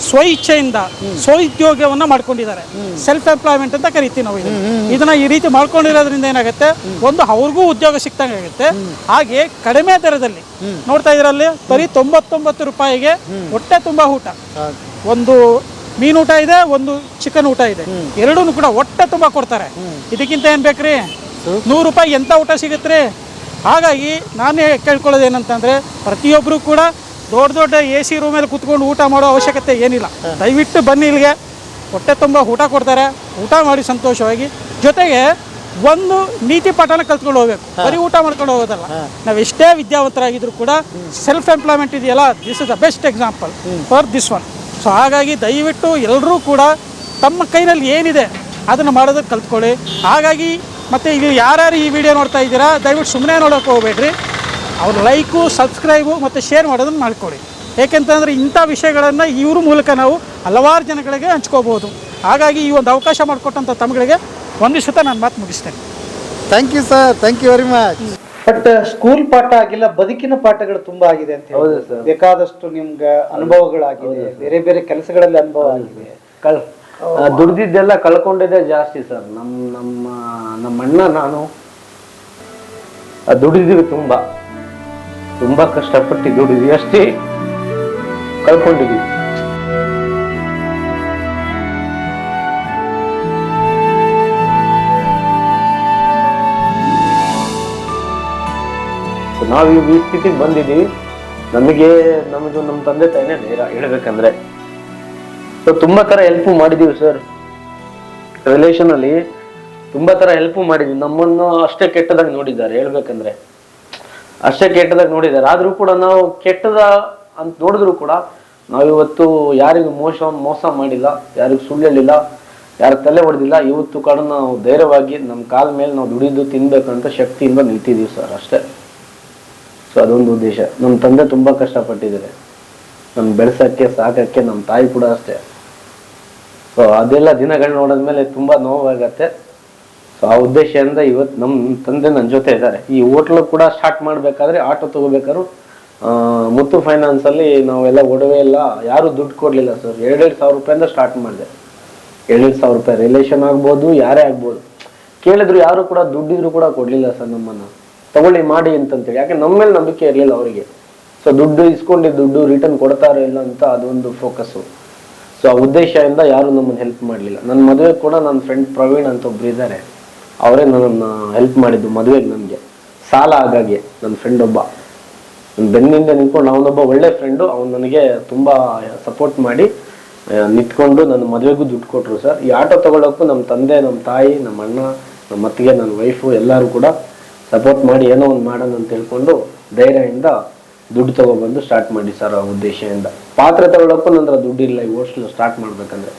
ಸ್ವ ಇಚ್ಛೆಯಿಂದ ಸ್ವಉದ್ಯೋಗವನ್ನ ಮಾಡ್ಕೊಂಡಿದ್ದಾರೆ. ಸೆಲ್ಫ್ ಎಂಪ್ಲಾಯ್ಮೆಂಟ್ ಅಂತ ಕರಿತೀವಿ ನಾವು. ಇದನ್ನ. ಈ ರೀತಿ ಮಾಡ್ಕೊಂಡಿರೋದ್ರಿಂದ ಏನಾಗುತ್ತೆ? ಒಂದು ಅವ್ರಿಗೂ ಉದ್ಯೋಗ ಸಿಕ್ತಂಗೆ ಆಗುತ್ತೆ ಹಾಗೆ ಕಡಿಮೆ ದರದಲ್ಲಿ. ನೋಡ್ತಾ ಇದ್ರಲ್ಲಿ ಬರೀ ತೊಂಬತ್ತೊಂಬತ್ತು ರೂಪಾಯಿಗೆ ಹೊಟ್ಟೆ ತುಂಬಾ ಊಟ. ಒಂದು ಮೀನ್ ಊಟ ಇದೆ ಒಂದು ಚಿಕನ್ ಊಟ ಇದೆ. ಎರಡೂ ಕೂಡ ಹೊಟ್ಟೆ ತುಂಬಾ ಕೊಡ್ತಾರೆ. ಇದಕ್ಕಿಂತ ಏನ್ ಬೇಕ್ರಿ? ನೂರು ರೂಪಾಯಿ ಎಂತ ಊಟ ಸಿಗುತ್ತೆ? ಹಾಗಾಗಿ ನಾನು ಕೇಳ್ಕೊಳ್ಳೋದು ಏನಂತಂದ್ರೆ ಪ್ರತಿಯೊಬ್ಬರು ಕೂಡ ದೊಡ್ಡ ದೊಡ್ಡ ಎ ಸಿ ರೂಮಲ್ಲಿ ಕುತ್ಕೊಂಡು ಊಟ ಮಾಡೋ ಅವಶ್ಯಕತೆ ಏನಿಲ್ಲ. ದಯವಿಟ್ಟು ಬನ್ನಿ ಇಲ್ಲಿಗೆ. ಹೊಟ್ಟೆ ತುಂಬ ಊಟ ಕೊಡ್ತಾರೆ. ಊಟ ಮಾಡಿ ಸಂತೋಷವಾಗಿ. ಜೊತೆಗೆ ಒಂದು ನೀತಿ ಪಾಠನ ಕಲ್ತ್ಕೊಂಡು ಹೋಗ್ಬೇಕು. ಬರೀ ಊಟ ಮಾಡ್ಕೊಂಡು ಹೋಗೋದಲ್ಲ. ನಾವು ಎಷ್ಟೇ ವಿದ್ಯಾವಂತರಾಗಿದ್ರು ಕೂಡ ಸೆಲ್ಫ್ ಎಂಪ್ಲಾಯ್ಮೆಂಟ್ ಇದೆಯಲ್ಲ this is the best example for this one so ಹಾಗಾಗಿ ದಯವಿಟ್ಟು ಎಲ್ಲರೂ ಕೂಡ ತಮ್ಮ ಕೈನಲ್ಲಿ ಏನಿದೆ ಅದನ್ನು ಮಾಡೋದಕ್ಕೆ ಕಲ್ತ್ಕೊಳ್ಳಿ. ಹಾಗಾಗಿ ಮತ್ತು ಇಲ್ಲಿ ಯಾರ್ಯಾರು ಈ ವಿಡಿಯೋ ನೋಡ್ತಾ ಇದ್ದೀರಾ ದಯವಿಟ್ಟು ಸುಮ್ಮನೆ ನೋಡೋಕೆ ಹೋಗ್ಬೇಡ್ರಿ. ಅವ್ರ ಲೈಕು ಸಬ್ಸ್ಕ್ರೈಬು ಮತ್ತು ಶೇರ್ ಮಾಡೋದನ್ನು ಮಾಡ್ಕೊಳ್ಳಿ. ಏಕೆಂತಂದರೆ ಇಂಥ ವಿಷಯಗಳನ್ನು ಇವ್ರ ಮೂಲಕ ನಾವು ಹಲವಾರು ಜನಗಳಿಗೆ ಹಂಚ್ಕೋಬೋದು. ಹಾಗಾಗಿ ಈ ಒಂದು ಅವಕಾಶ ಮಾಡಿಕೊಟ್ಟಂಥ ತಮ್ಮಗಳಿಗೆ ಒಂದಿಷ್ಟು ನಾನು ಮಾತು ಮುಗಿಸ್ತೇನೆ. Thank you sir thank you very much but school ಪಾಠ ಆಗಿಲ್ಲ ಬದುಕಿನ ಪಾಠಗಳು ತುಂಬಾ ಆಗಿದೆ ಅಂತ ಹೌದು ಸರ್. ಬೇಕಾದಷ್ಟು ನಿಮ್ಗೆ ಅನುಭವಗಳಾಗಿದೆ ಬೇರೆ ಬೇರೆ ಕೆಲಸಗಳಲ್ಲಿ ಅನುಭವ ಆಗಿದೆ. ಕಳ್ ಆ, ದುಡ್ದಿದ್ದೆಲ್ಲ ಕಳ್ಕೊಂಡಿದ್ದೆ ಜಾಸ್ತಿ ಸರ್. ನಮ್ಮ ನಮ್ಮ ನಮ್ಮ ಅಣ್ಣ ನಾನು ಆ, ದುಡಿದೀವಿ ತುಂಬಾ. ತುಂಬಾ ಕಷ್ಟಪಟ್ಟು ದುಡಿದ್ವಿ ಅಷ್ಟೇ. ಕಳ್ಕೊಂಡಿದೀವಿ. ನಾವು ಈ ಸ್ಥಿತಿಗೆ ಬಂದಿದ್ದೀವಿ. ನಮಗೆ ನಮ್ದು ನಮ್ಮ ತಂದೆ ತಾಯಿನೇ ಧೈರ್ಯ ಹೇಳ್ಬೇಕಂದ್ರೆ. ಸೊ ತುಂಬಾ ತರ ಹೆಲ್ಪ್ ಮಾಡಿದೀವಿ ಸರ್ ರಿಲೇಷನ್ ಅಲ್ಲಿ ತುಂಬಾ ತರ ಹೆಲ್ಪ್ ಮಾಡಿದೀವಿ ನಮ್ಮನ್ನು ಅಷ್ಟೇ ಕೆಟ್ಟದಾಗ ನೋಡಿದ್ದಾರೆ, ಹೇಳ್ಬೇಕಂದ್ರೆ. ಅಷ್ಟೇ ಕೆಟ್ಟದಾಗಿ ನೋಡಿದ್ದಾರೆ. ಆದ್ರೂ ಕೂಡ ನಾವು ಕೆಟ್ಟದ ಅಂತ ನೋಡಿದ್ರು ಕೂಡ ನಾವು ಇವತ್ತು ಯಾರಿಗೂ ಮೋಸ ಮೋಸ ಮಾಡಿಲ್ಲ, ಯಾರಿಗೂ ಸುಳ್ಳು ಹೇಳಿಲ್ಲ ಯಾರ ತಲೆ ಹೊಡೆದಿಲ್ಲ ಇವತ್ತು ಕಾರಣ ನಾವು ಧೈರ್ಯವಾಗಿ ನಮ್ಮ ಕಾಲ ಮೇಲೆ ನಾವು ದುಡಿದು ತಿನ್ಬೇಕಂತ ಶಕ್ತಿಯಿಂದ ನಿಲ್ತಿದೀವಿ ಸರ್ ಅಷ್ಟೇ. ಸೊ ಅದೊಂದು ಉದ್ದೇಶ. ನಮ್ಮ ತಂದೆ ತುಂಬ ಕಷ್ಟಪಟ್ಟಿದ್ದಾರೆ. ನಮ್ಮ ಬೆಳೆಸೋಕ್ಕೆ, ಸಾಕಕ್ಕೆ ನಮ್ಮ ತಾಯಿ ಕೂಡ ಅಷ್ಟೇ. ಸೊ ಅದೆಲ್ಲ ದಿನಗಳು ನೋಡಿದ್ಮೇಲೆ ತುಂಬ ನೋವಾಗತ್ತೆ. ಸೊ ಆ ಉದ್ದೇಶದಿಂದ ಇವತ್ತು ನಮ್ಮ ತಂದೆ ನನ್ನ ಜೊತೆ ಇದ್ದಾರೆ. ಈ ಹೋಟ್ಲು ಕೂಡ ಸ್ಟಾರ್ಟ್ ಮಾಡಬೇಕಾದ್ರೆ ಆಟೋ ತಗೋಬೇಕಾದ್ರು ಮುತ್ತು ಫೈನಾನ್ಸಲ್ಲಿ ನಾವೆಲ್ಲ ಒಡವೆ ಎಲ್ಲ ಯಾರೂ ದುಡ್ಡು ಕೊಡಲಿಲ್ಲ ಸರ್ ಎರಡೆರಡು ಸಾವಿರ ರೂಪಾಯಿಂದ ಸ್ಟಾರ್ಟ್ ಮಾಡಿದೆ. ಎರಡೆರಡು ಸಾವಿರ ರೂಪಾಯಿ ರಿಲೇಷನ್ ಆಗ್ಬೋದು, ಯಾರೇ ಆಗ್ಬೋದು. ಕೇಳಿದ್ರು ಯಾರು ಕೂಡ ದುಡ್ಡಿದ್ರು ಕೂಡ ಕೊಡಲಿಲ್ಲ ಸರ್ ನಮ್ಮನ್ನ. ತಗೊಳ್ಳಿ, ಮಾಡಿ ಅಂತಂತೇಳಿ. ಯಾಕೆ ನಮ್ಮ ಮೇಲೆ ನಂಬಿಕೆ ಇರಲಿಲ್ಲ ಅವರಿಗೆ. ಸೊ ದುಡ್ಡು ಇಸ್ಕೊಂಡು ದುಡ್ಡು ರಿಟರ್ನ್ ಕೊಡ್ತಾರೋ ಇಲ್ಲ ಅಂತ ಅದೊಂದು ಫೋಕಸ್ಸು ಸೊ ಆ ಉದ್ದೇಶದಿಂದ ಯಾರು ನಮ್ಮನ್ನು ಹೆಲ್ಪ್ ಮಾಡಲಿಲ್ಲ. ನನ್ನ ಮದುವೆ ಕೂಡ ನನ್ನ ಫ್ರೆಂಡ್ ಪ್ರವೀಣ್ ಅಂತ ಒಬ್ರು ಇದ್ದಾರೆ ಅವರೇ ನನ್ನನ್ನು ಹೆಲ್ಪ್ ಮಾಡಿದ್ದು ಮದುವೆಗೆ ನನಗೆ ಸಾಲ ಆಗಾಗೆ ನನ್ನ ಫ್ರೆಂಡ್ ಒಬ್ಬ. ನನ್ನ ಬೆನ್ನಿಂದ ನಿಂತ್ಕೊಂಡು ಅವನೊಬ್ಬ ಒಳ್ಳೆ ಫ್ರೆಂಡು ಅವ್ನು ನನಗೆ ತುಂಬ ಸಪೋರ್ಟ್ ಮಾಡಿ ನಿಂತ್ಕೊಂಡು ನನ್ನ ಮದುವೆಗೂ ದುಡ್ಡು ಕೊಟ್ಟರು ಸರ್. ಈ ಆಟೋ ತಗೊಳ್ಳೋಕ್ಕೂ ನಮ್ಮ ತಂದೆ, ನಮ್ಮ ತಾಯಿ, ನಮ್ಮ ಅಣ್ಣ, ನಮ್ಮ ಅತ್ತಿಗೆ, ನನ್ನ ವೈಫು ಎಲ್ಲರೂ ಕೂಡ ಸಪೋರ್ಟ್ ಮಾಡಿ ಏನೋ ಒಂದು ಮಾಡೋಣ ಅಂತ ಹೇಳ್ಕೊಂಡು ಧೈರ್ಯದಿಂದ ದುಡ್ಡು ತಗೊಬಂದು ಸ್ಟಾರ್ಟ್ ಮಾಡಿ ಸರ್ ಆ ಉದ್ದೇಶದಿಂದ. ಪಾತ್ರೆ ತಗೊಳ್ಳೋಕ್ಕೂ ನಂತರ ದುಡ್ಡಿಲ್ಲ ಈ ಹೋಟ್ಲ್ ಸ್ಟಾರ್ಟ್ ಮಾಡ್ಬೇಕಂದ್ರೆ.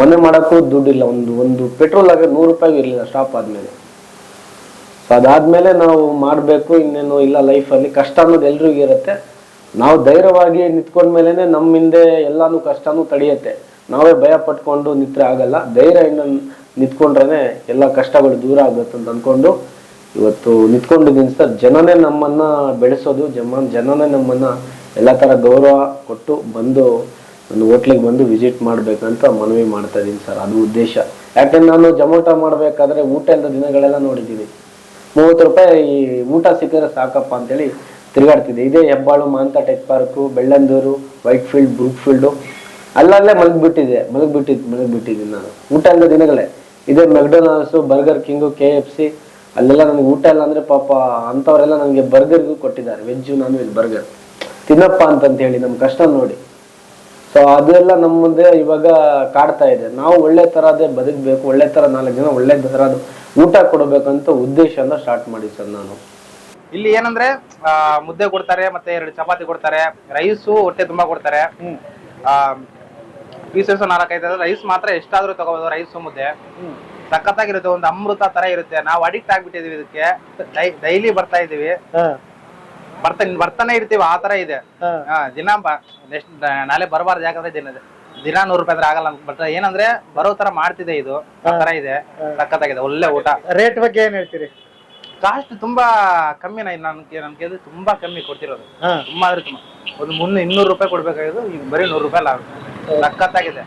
ಮನೆ ಮಾಡೋಕ್ಕೂ ದುಡ್ಡಿಲ್ಲ ಒಂದು ಒಂದು ಪೆಟ್ರೋಲ್ ಆಗ ನೂರು ರೂಪಾಯಿಗೆ ಇರಲಿಲ್ಲ ಸ್ಟಾಪ್ ಆದಮೇಲೆ. ಸೊ ಅದಾದಮೇಲೆ ನಾವು ಮಾಡಬೇಕು, ಇನ್ನೇನು ಇಲ್ಲ ಲೈಫಲ್ಲಿ ಕಷ್ಟ ಅನ್ನೋದು ಎಲ್ರಿಗೂ ಇರುತ್ತೆ. ನಾವು ಧೈರ್ಯವಾಗಿ ನಿಂತ್ಕೊಂಡ್ಮೇಲೆ ನಮ್ಮ ಹಿಂದೆ ಎಲ್ಲಾನು ಕಷ್ಟನೂ ತಡೆಯುತ್ತೆ. ನಾವೇ ಭಯ ಪಟ್ಕೊಂಡು ನಿತ್ರೆ ಆಗಲ್ಲ. ಇನ್ನೊಂದು ನಿಂತ್ಕೊಂಡ್ರೇ ಎಲ್ಲ ಕಷ್ಟಗಳು ದೂರ ಆಗುತ್ತೆ ಅಂತ ಅಂದ್ಕೊಂಡು ಇವತ್ತು ನಿಂತ್ಕೊಂಡಿದ್ದೀನಿ ಸರ್ ಜನನೇ ನಮ್ಮನ್ನ ಬೆಳೆಸೋದು ಜಮ ಜನನೇ ನಮ್ಮನ್ನ ಎಲ್ಲ ಥರ ಗೌರವ ಕೊಟ್ಟು ಬಂದು ಒಂದು ಹೋಟ್ಲಿಗೆ ಬಂದು ವಿಸಿಟ್ ಮಾಡ್ಬೇಕಂತ ಮನವಿ ಮಾಡ್ತಾ ಇದ್ದೀನಿ ಸರ್. ಅದು ಉದ್ದೇಶ. ಯಾಕಂದ್ರೆ ನಾನು ಜಮೋಟ ಮಾಡಬೇಕಾದ್ರೆ ಊಟ ಇಲ್ಲದ ದಿನಗಳೆಲ್ಲ ನೋಡಿದ್ದೀನಿ ಮೂವತ್ತು ರೂಪಾಯಿ ಊಟ ಸಿಕ್ಕಿದ್ರೆ ಸಾಕಪ್ಪ ಅಂತೇಳಿ ತಿರುಗಾಡ್ತಿದ್ದೆ. ಇದೇ Hebbal, Manyata, Tech Park, Bellandur Whitefield Brookfield ಅಲ್ಲಲ್ಲೇ ಮಲಗಿಬಿಟ್ಟಿದೆ ಮಲಗಿಬಿಟ್ಟಿದ್ದು ಮಲಗಿಬಿಟ್ಟಿದ್ದೀನಿ ನಾನು. ಊಟ ಇಲ್ಲದ ದಿನಗಳೇ. ಇದೇ McDonald's, Burger King, K F C ಅಲ್ಲೆಲ್ಲ ನನಗೆ ಊಟ ಇಲ್ಲ ಅಂದ್ರೆ ಪಾಪ ಅಂಥವರೆಲ್ಲ ನನಗೆ ಬರ್ಗರ್ಗೂ ಕೊಟ್ಟಿದ್ದಾರೆ. ವೆಜ್ಜು ನಾನ್ ವೆಜ್ ಬರ್ಗರ್ ತಿನ್ನಪ್ಪ ಅಂತಂತ ಹೇಳಿ ನಮ್ಮ ಕಷ್ಟ ನೋಡಿ. ಸೊ ಅದೆಲ್ಲ ನಮ್ಮ ಮುಂದೆ ಇವಾಗ ಕಾಡ್ತಾ ಇದೆ. ನಾವು ಒಳ್ಳೆ ತರದೇ ಬದುಕಬೇಕು ಒಳ್ಳೆ ತರ ನಾಲ್ಕು ಜನ ಒಳ್ಳೆ ತರದ್ದು ಊಟ ಕೊಡಬೇಕಂತ ಉದ್ದೇಶದಿಂದ ಸ್ಟಾರ್ಟ್ ಮಾಡಿ ಸರ್ ನಾನು. ಇಲ್ಲಿ ಏನಂದ್ರೆ ಆ, ಮುದ್ದೆ ಕೊಡ್ತಾರೆ ಮತ್ತೆ ಎರಡು ಚಪಾತಿ ಕೊಡ್ತಾರೆ ರೈಸು ಹೊಟ್ಟೆ ತುಂಬಾ ಕೊಡ್ತಾರೆ. ಪೀಸಸ್ ನಾಲ್ಕೈದು ರೈಸ್ ಮಾತ್ರ ಎಷ್ಟಾದ್ರೂ ತಗೋಬಹುದು ರೈಸ್ ಮುದ್ದೆ. ಸಖತ್ತಾಗಿರುತ್ತೆ ಒಂದು ಅಮೃತ ತರ ಇರುತ್ತೆ. ನಾವು ಅಡಿಕ್ಟ್ ಆಗ್ಬಿಟ್ಟಿದೀವಿ ಇದಕ್ಕೆ. ಡೈಲಿ ಬರ್ತಾ ಇದೀವಿ. ಬರ್ತಾ ಬರ್ತಾನೆ ಇರ್ತೀವಿ ಆ ತರ ಇದೆ. ಹಾ. ದಿನ ನೆಕ್ಸ್ಟ್ ನಾಳೆ ಬರಬಾರ್ದು ಯಾಕಂದ್ರೆ ದಿನ ದಿನ ನೂರು ರೂಪಾಯಿ ಅಂದ್ರೆ ಆಗಲ್ಲ ಬಟ್ ಏನಂದ್ರೆ ಬರೋ ತರ ಮಾಡ್ತಿದೆ ಇದು. ಆ ತರ ಇದೆ. ಸಖತ್ತಾಗಿದೆ ಒಳ್ಳೆ ಊಟ. ರೇಟ್ ಬಗ್ಗೆ ಏನ್ ಹೇಳ್ತೀರಿ? ಕಾಸ್ಟ್ ತುಂಬಾ ಕಮ್ಮಿ ನನ್ಗೆ ನನ್ಗೆ ತುಂಬಾ ಕಮ್ಮಿ ಕೊಡ್ತಿರೋದು. ತುಂಬಾ ಅಂದ್ರೆ ತುಂಬಾ. ಒಂದು ಮುನ್ನೂರು ಇನ್ನೂರು ರೂಪಾಯಿ ಕೊಡ್ಬೇಕಾಗಿದ್ದು ಈಗ ಬರೀ ನೂರು ರೂಪಾಯಿ ಲಾಭ ಸಖತ್ತಾಗಿದೆ.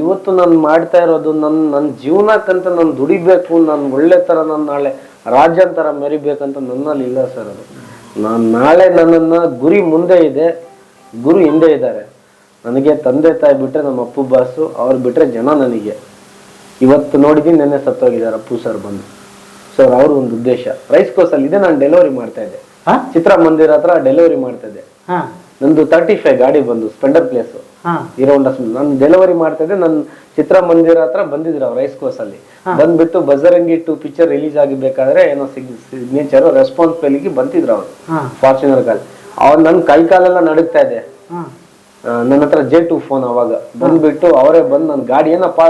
ಇವತ್ತು ನಾನು ಮಾಡ್ತಾ ಇರೋದು ನನ್ನ ನನ್ನ ಜೀವನಕ್ಕಂತ ನಾನು ದುಡಿಬೇಕು ನಾನು ಒಳ್ಳೆ ಥರ ನಾನು ನಾಳೆ ರಾಜ್ಯಾಂತರ ಮೆರಿಬೇಕಂತ ನನ್ನಲ್ಲಿ ಇಲ್ಲ ಸರ್ ಅದು. ನಾನು ನಾಳೆ ನನ್ನನ್ನು ಗುರಿ ಮುಂದೆ ಇದೆ ಗುರು ಹಿಂದೆ ಇದ್ದಾರೆ. ನನಗೆ ತಂದೆ ತಾಯಿ ಬಿಟ್ಟರೆ ನಮ್ಮ ಅಪ್ಪು ಬಾಸು ಅವ್ರು ಬಿಟ್ಟರೆ ಜನ ನನಗೆ. ಇವತ್ತು ನೋಡಿದ್ದೀನಿ ನೆನ್ನೆ ಸತ್ತೋಗಿದ್ದಾರೆ ಅಪ್ಪು ಸರ್ ಬಂದು. ಸರ್ ಅವ್ರ ಒಂದು ಉದ್ದೇಶ. ರೈಸ್ ಕೋಸಲ್ಲಿ ಇದೆ ನಾನು ಡೆಲಿವರಿ ಮಾಡ್ತಾ ಇದ್ದೆ? ಚಿತ್ರಮಂದಿರ ಹತ್ರ ಡೆಲಿವರಿ ಮಾಡ್ತಾ ಇದ್ದೆ. ನಂದು ತರ್ಟಿ ಫೈವ್ ಗಾಡಿ ಬಂದು ಸ್ಪೆಂಡರ್ ಪ್ಲೇಸು ಹೀರೋ ಹೊಂಡಾ ನಾನು ಡೆಲಿವರಿ ಮಾಡ್ತಾ ಇದ್ದೆ ನನ್ನ ಚಿತ್ರಮಂದಿರ ಹತ್ರ ಬಂದಿದ್ರು ಅವ್ರು ರೈಸ್ ಕೋರ್ಸ್ ಅಲ್ಲಿ. ಬಂದ್ಬಿಟ್ಟು ಬಜರಂಗಿ ಟು ಪಿಕ್ಚರ್ ರಿಲೀಸ್ ಆಗಿರ್ಬೇಕಾದ್ರೆ ಏನೋ ಸಿಗ್ನೇಚರ್ ರೆಸ್ಪಾನ್ಸ್ ಬಂತಿದ್ರು ಅವ್ರು. ಹಾ. ಫಾರ್ಚುನರ್ ಕಾಲ್ ಅವ್ರು ನನ್ನ ಕೈ ಕಾಲೆಲ್ಲ ನಡುಗ್ತಾ ಇದೆ. ನನ್ನ ಹತ್ರ ಜೆ ಟು ಫೋನ್ ಅವಾಗ. ಬಂದ್ಬಿಟ್ಟು ಅವರೇ ಬಂದು ನನ್ನ ಗಾಡಿ ಏನಪ್ಪ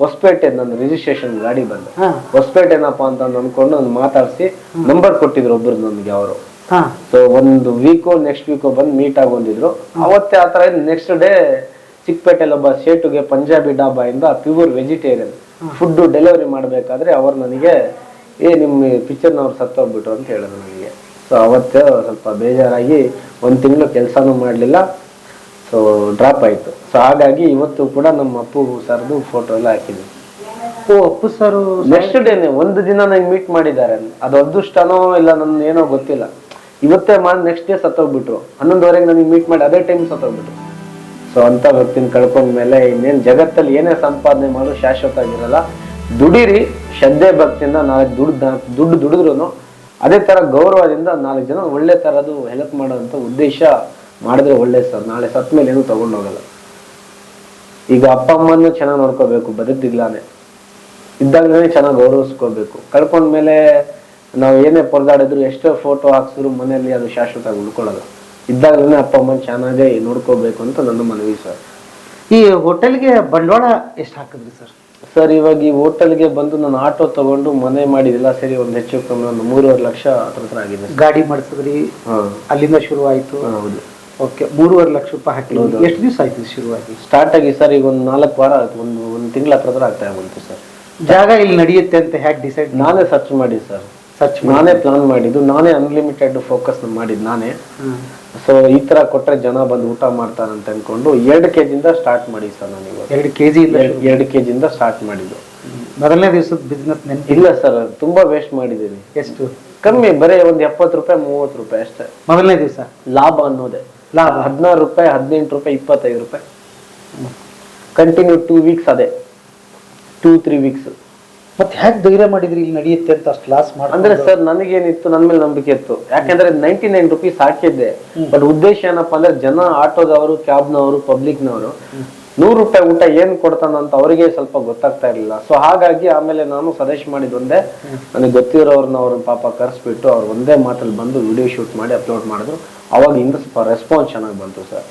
ಹೊಸಪೇಟೆ ನನ್ನ ರಿಜಿಸ್ಟ್ರೇಷನ್ ಗಾಡಿ ಬಂದು. ಹೊಸ್ಪೇಟೆ ಹೊಸಪೇಟೆ ಏನಪ್ಪ ಅಂತ ಅಂದ್ಕೊಂಡು ನಾನು ಮಾತಾಡಿಸಿ ನಂಬರ್ ಕೊಟ್ಟಿದ್ರು ಒಬ್ರು ನನಗೆ ಅವರು. ಸೊ ಒಂದು ವೀಕು ನೆಕ್ಸ್ಟ್ ವೀಕು ಬಂದು ಮೀಟ್ ಆಗಿ ಬಂದಿದ್ರು ಅವತ್ತೇ ಆ ಥರ ನೆಕ್ಸ್ಟ್ ಡೇ ಚಿಕ್ಕಪೇಟೆಯಲ್ಲಿ ಒಬ್ಬ ಶೇಟುಗೆ ಪಂಜಾಬಿ ಡಾಬಾ ಇಂದ ಪ್ಯೂರ್ ವೆಜಿಟೇರಿಯನ್ ಫುಡ್ ಡೆಲಿವರಿ ಮಾಡಬೇಕಾದ್ರೆ ಅವ್ರು ನನಗೆ ಏ ನಿಮ್ಮ ಪಿಕ್ಚರ್ನವ್ರು ಸತ್ತೋಗ್ಬಿಟ್ರು ಅಂತ ಹೇಳಿದ್ರು ನನಗೆ. ಸೊ ಅವತ್ತೇ ಸ್ವಲ್ಪ ಬೇಜಾರಾಗಿ ಒಂದು ತಿಂಗಳು ಕೆಲಸನೂ ಮಾಡಲಿಲ್ಲ. ಸೊ ಡ್ರಾಪ್ ಆಯಿತು. ಸೊ ಹಾಗಾಗಿ ಇವತ್ತು ಕೂಡ ನಮ್ಮ ಅಪ್ಪು ಸರ್ದು ಫೋಟೋ ಎಲ್ಲ ಹಾಕಿದ್ವಿ. ಓ ಅಪ್ಪು ಸರ್. ನೆಕ್ಸ್ಟ್ ಡೇನೆ ಒಂದು ದಿನ ನಂಗೆ ಮೀಟ್ ಮಾಡಿದ್ದಾರೆ. ಅದು ಅದೃಷ್ಟನೋ ಇಲ್ಲ ನನ್ನ ಏನೋ ಗೊತ್ತಿಲ್ಲ. ಇವತ್ತೇ ಮಾಡಿ ನೆಕ್ಸ್ಟ್ ಡೇ ಸತ್ತೋಗ್ಬಿಟ್ರು. ಹನ್ನೊಂದುವರೆಗೆ ನನಗೆ ಮೀಟ್ ಮಾಡಿ ಅದೇ ಟೈಮ್ ಸತ್ತೋಗ್ಬಿಟ್ರು. ಸೊ ಅಂತ ವ್ಯಕ್ತಿನ ಕಳ್ಕೊಂಡ್ಮೇಲೆ ಇನ್ನೇನು ಜಗತ್ತಲ್ಲಿ ಏನೇ ಸಂಪಾದನೆ ಮಾಡೋ ಶಾಶ್ವತ ಆಗಿರಲ್ಲ ದುಡಿರಿ, ಶ್ರದ್ಧೆ ಭಕ್ತಿಯಿಂದ ನಾಲ್ಕು ದುಡ್ಡು ದುಡ್ಡು ದುಡಿದ್ರು ಅದೇ ಥರ ಗೌರವದಿಂದ ನಾಲ್ಕು ಜನ ಒಳ್ಳೆ ಥರದ್ದು ಹೆಲ್ಪ್ ಮಾಡೋವಂಥ ಉದ್ದೇಶ ಮಾಡಿದ್ರೆ ಒಳ್ಳೆ ಸರ್. ನಾಳೆ ಸತ್ತ ಮೇಲೆ ಏನು ತಗೊಂಡೋಗಲ್ಲ. ಈಗ ಅಪ್ಪ ಅಮ್ಮನ್ನು ಚೆನ್ನಾಗಿ ನೋಡ್ಕೋಬೇಕು ಬದುಕಿದ್ಲಾನೆ ಇದ್ದಾಗಲೇ ಚೆನ್ನಾಗಿ ಗೌರವಿಸ್ಕೋಬೇಕು. ಕಳ್ಕೊಂಡ್ಮೇಲೆ ನಾವು ಏನೇ ಪರದಾಡಿದ್ರು ಎಷ್ಟೋ ಫೋಟೋ ಹಾಕ್ಸಿದ್ರು ಮನೆಯಲ್ಲಿ ಅದು ಶಾಶ್ವತ ಉಳ್ಕೊಳ್ಳೋದು. ಇದ್ದಾಗಲೇ ಅಪ್ಪ ಅಮ್ಮನ ಚೆನ್ನಾಗೇ ನೋಡ್ಕೋಬೇಕು ಅಂತ ನನ್ನ ಮನವಿ ಸರ್. ಈ ಹೋಟೆಲ್ಗೆ ಬಂಡವಾಳ ಎಷ್ಟು ಹಾಕಿದ್ರಿ ಸರ್? ಸರ್ ಇವಾಗ ಈ ಹೋಟೆಲ್ಗೆ ಬಂದು ನಾನು ಆಟೋ ತಗೊಂಡು ಮನೆ ಮಾಡಿದಿಲ್ಲ ಸರಿ ಒಂದು ಹೆಚ್ಚು ಕಮ್ಮಿ ಒಂದು ಮೂರುವರೆ ಲಕ್ಷ ಹತ್ರ ಹತ್ರ ಆಗಿದೆ ಗಾಡಿ ಮಾಡಿಸಿದ್ರಿ? ಅಲ್ಲಿಂದ ಶುರು ಆಯಿತು ಹೌದು. ಓಕೆ ಮೂರುವರೆ ಲಕ್ಷ ರೂಪಾಯಿ ಹಾಕಿ ಎಷ್ಟು ದಿವಸ ಆಯ್ತು ಶುರುವಾಗಿ? ಸ್ಟಾರ್ಟ್ ಆಗಿ ಸರ್ ಈಗ ಒಂದು ನಾಲ್ಕು ವಾರ ಆಯ್ತು ಒಂದು ಒಂದು ತಿಂಗಳ ಹತ್ರ ಹತ್ರ ಆಗ್ತಾ ಬಂತು ಸರ್. ಜಾಗ ಇಲ್ಲಿ ನಡೆಯುತ್ತೆ ಅಂತ ಹೇಗೆ ಡಿಸೈಡ್ ನಾನೇ ಸರ್ಚ್ ಮಾಡಿ ಸರ್. ಸರ್ಚ್ ನಾನೇ ಪ್ಲಾನ್ ಮಾಡಿದ್ದು ನಾನೇ ಅನ್ಲಿಮಿಟೆಡ್ ಫೋಕಸ್ ಮಾಡಿದ್ದು ನಾನೇ. ಸೊ ಈ ತರ ಕೊಟ್ರೆ ಜನ ಬಂದು ಊಟ ಮಾಡ್ತಾರೆ ಅಂತ ಅನ್ಕೊಂಡು ಎರಡು ಕೆ ಜಿಂದ ಸ್ಟಾರ್ಟ್ ಮಾಡಿ ಸರ್ ನಾನು ಎರಡು ಕೆ ಜಿ ಎರಡು ಕೆ ಜಿಂದ ಸ್ಟಾರ್ಟ್ ಮಾಡಿದ್ದು. ಮೊದಲನೇ ದಿವಸದ ಬಿಸ್ನೆಸ್ ಇಲ್ಲ ಸರ್ ತುಂಬಾ ವೇಸ್ಟ್ ಮಾಡಿದ್ದೀನಿ. ಎಷ್ಟು? ಕಮ್ಮಿ ಬರೀ ಒಂದು ಎಪ್ಪತ್ತು ರೂಪಾಯಿ ಮೂವತ್ತು ರೂಪಾಯಿ ಅಷ್ಟೇ. ಮೊದಲನೇ ದಿವಸ? ಲಾಭ ಅನ್ನೋದೇ. ಲಾಭ. ಹದಿನಾರು ರೂಪಾಯಿ ಹದಿನೆಂಟು ರೂಪಾಯಿ ಇಪ್ಪತ್ತೈದು ರೂಪಾಯಿ. ಕಂಟಿನ್ಯೂ ಟೂ ವೀಕ್ಸ್ ಅದೇ. ಟೂ ತ್ರೀ ವೀಕ್ಸ್ ಮತ್ತೆ ಹ್ಯಾಕ್ ಧೈರ್ಯ ಮಾಡಿದ್ರಿ ಇಲ್ಲಿ ನಡೆಯುತ್ತೆ ಅಂತ ಅಷ್ಟು ಲಾಸ್ ಮಾಡಿ ಅಂದ್ರೆ ಸರ್ ನನಗೇನಿತ್ತು ನನ್ನ ಮೇಲೆ ನಂಬಿಕೆ ಇತ್ತು. ಯಾಕಂದ್ರೆ ನೈಂಟಿ ನೈನ್ ರುಪೀಸ್ ಹಾಕಿದ್ದೆ ಬಟ್ ಉದ್ದೇಶ ಏನಪ್ಪಾ ಅಂದ್ರೆ ಜನ ಆಟೋದವರು ಕ್ಯಾಬ್ನವರು ಪಬ್ಲಿಕ್ನವರು ನೂರು ರೂಪಾಯಿ ಊಟ ಏನ್ ಕೊಡ್ತಾನ ಅಂತ ಅವರಿಗೆ ಸ್ವಲ್ಪ ಗೊತ್ತಾಗ್ತಾ ಇರಲಿಲ್ಲ. ಸೊ ಹಾಗಾಗಿ ಆಮೇಲೆ ನಾನು ಸಜೆಸ್ಟ್ ಮಾಡಿದ ಒಂದೇ ನನಗೆ ಗೊತ್ತಿರೋರ್ನ ಅವ್ರನ್ನ ಪಾಪ ಕರೆಸ್ಬಿಟ್ಟು ಅವ್ರು ಒಂದೇ ಮಾತಲ್ಲಿ ಬಂದು ವಿಡಿಯೋ ಶೂಟ್ ಮಾಡಿ ಅಪ್ಲೋಡ್ ಮಾಡಿದ್ರು. ಅವಾಗ ಇಂದ ಸ್ವಲ್ಪ ರೆಸ್ಪಾನ್ಸ್ ಚೆನ್ನಾಗಿ ಬಂತು ಸರ್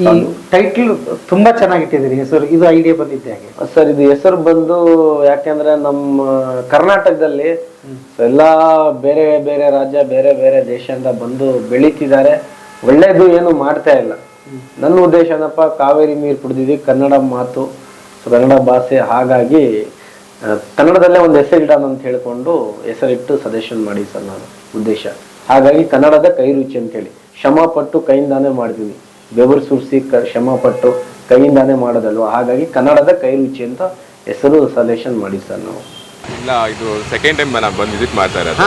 ಈ ಟೈಟಲ್ ತುಂಬಾ ಚೆನ್ನಾಗಿಟ್ಟಿದ್ದೀರಿ ಹೆಸರು. ಇದು ಐಡಿಯಾ ಬಂದಿದ್ದೆ ಹಾಗೆ. ಸರ್ ಇದು ಹೆಸರು ಬಂದು ಯಾಕೆಂದ್ರೆ ನಮ್ಮ ಕರ್ನಾಟಕದಲ್ಲಿ ಎಲ್ಲ ಬೇರೆ ಬೇರೆ ರಾಜ್ಯ ಬೇರೆ ಬೇರೆ ದೇಶದಿಂದ ಬಂದು ಬೆಳೀತಿದ್ದಾರೆ. ಒಳ್ಳೇದು ಏನು ಮಾಡ್ತಾ ಇಲ್ಲ. ನನ್ನ ಉದ್ದೇಶ ಏನಪ್ಪ ಕಾವೇರಿ ನೀರು ಕುಡಿದಿದ್ವಿ ಕನ್ನಡ ಮಾತು. ಸೊ ಕನ್ನಡ ಭಾಷೆ ಹಾಗಾಗಿ ಕನ್ನಡದಲ್ಲೇ ಒಂದು ಹೆಸರಿಡೋಣ ಅಂತ ಹೇಳ್ಕೊಂಡು ಹೆಸರಿಟ್ಟು ಸಜೆಷನ್ ಮಾಡಿ ಸರ್ ನಾನು ಉದ್ದೇಶ. ಹಾಗಾಗಿ ಕನ್ನಡದ ಕೈ ರುಚಿ ಅಂತೇಳಿ. ಶ್ರಮ ಪಟ್ಟು ಕೈಯಿಂದಾನೇ ಮಾಡ್ತೀವಿ. ಬೆವರು ಸುರಿಸಿ ಕ ಶ್ರಮ ಪಟ್ಟು ಕೈಯಿಂದಾನೇ ಮಾಡೋದಲ್ವ? ಹಾಗಾಗಿ ಕನ್ನಡದ ಕೈ ರುಚಿ ಅಂತ ಹೆಸರು ಸಜೆಷನ್ ಮಾಡಿ ಸರ್ ನಾವು. ಇಲ್ಲ ಇದು ಸೆಕೆಂಡ್ ಟೈಮ್ ನಾನು ಬಂದು ವಿಸಿಟ್ ಮಾಡ್ತಾ ಇರೋದು.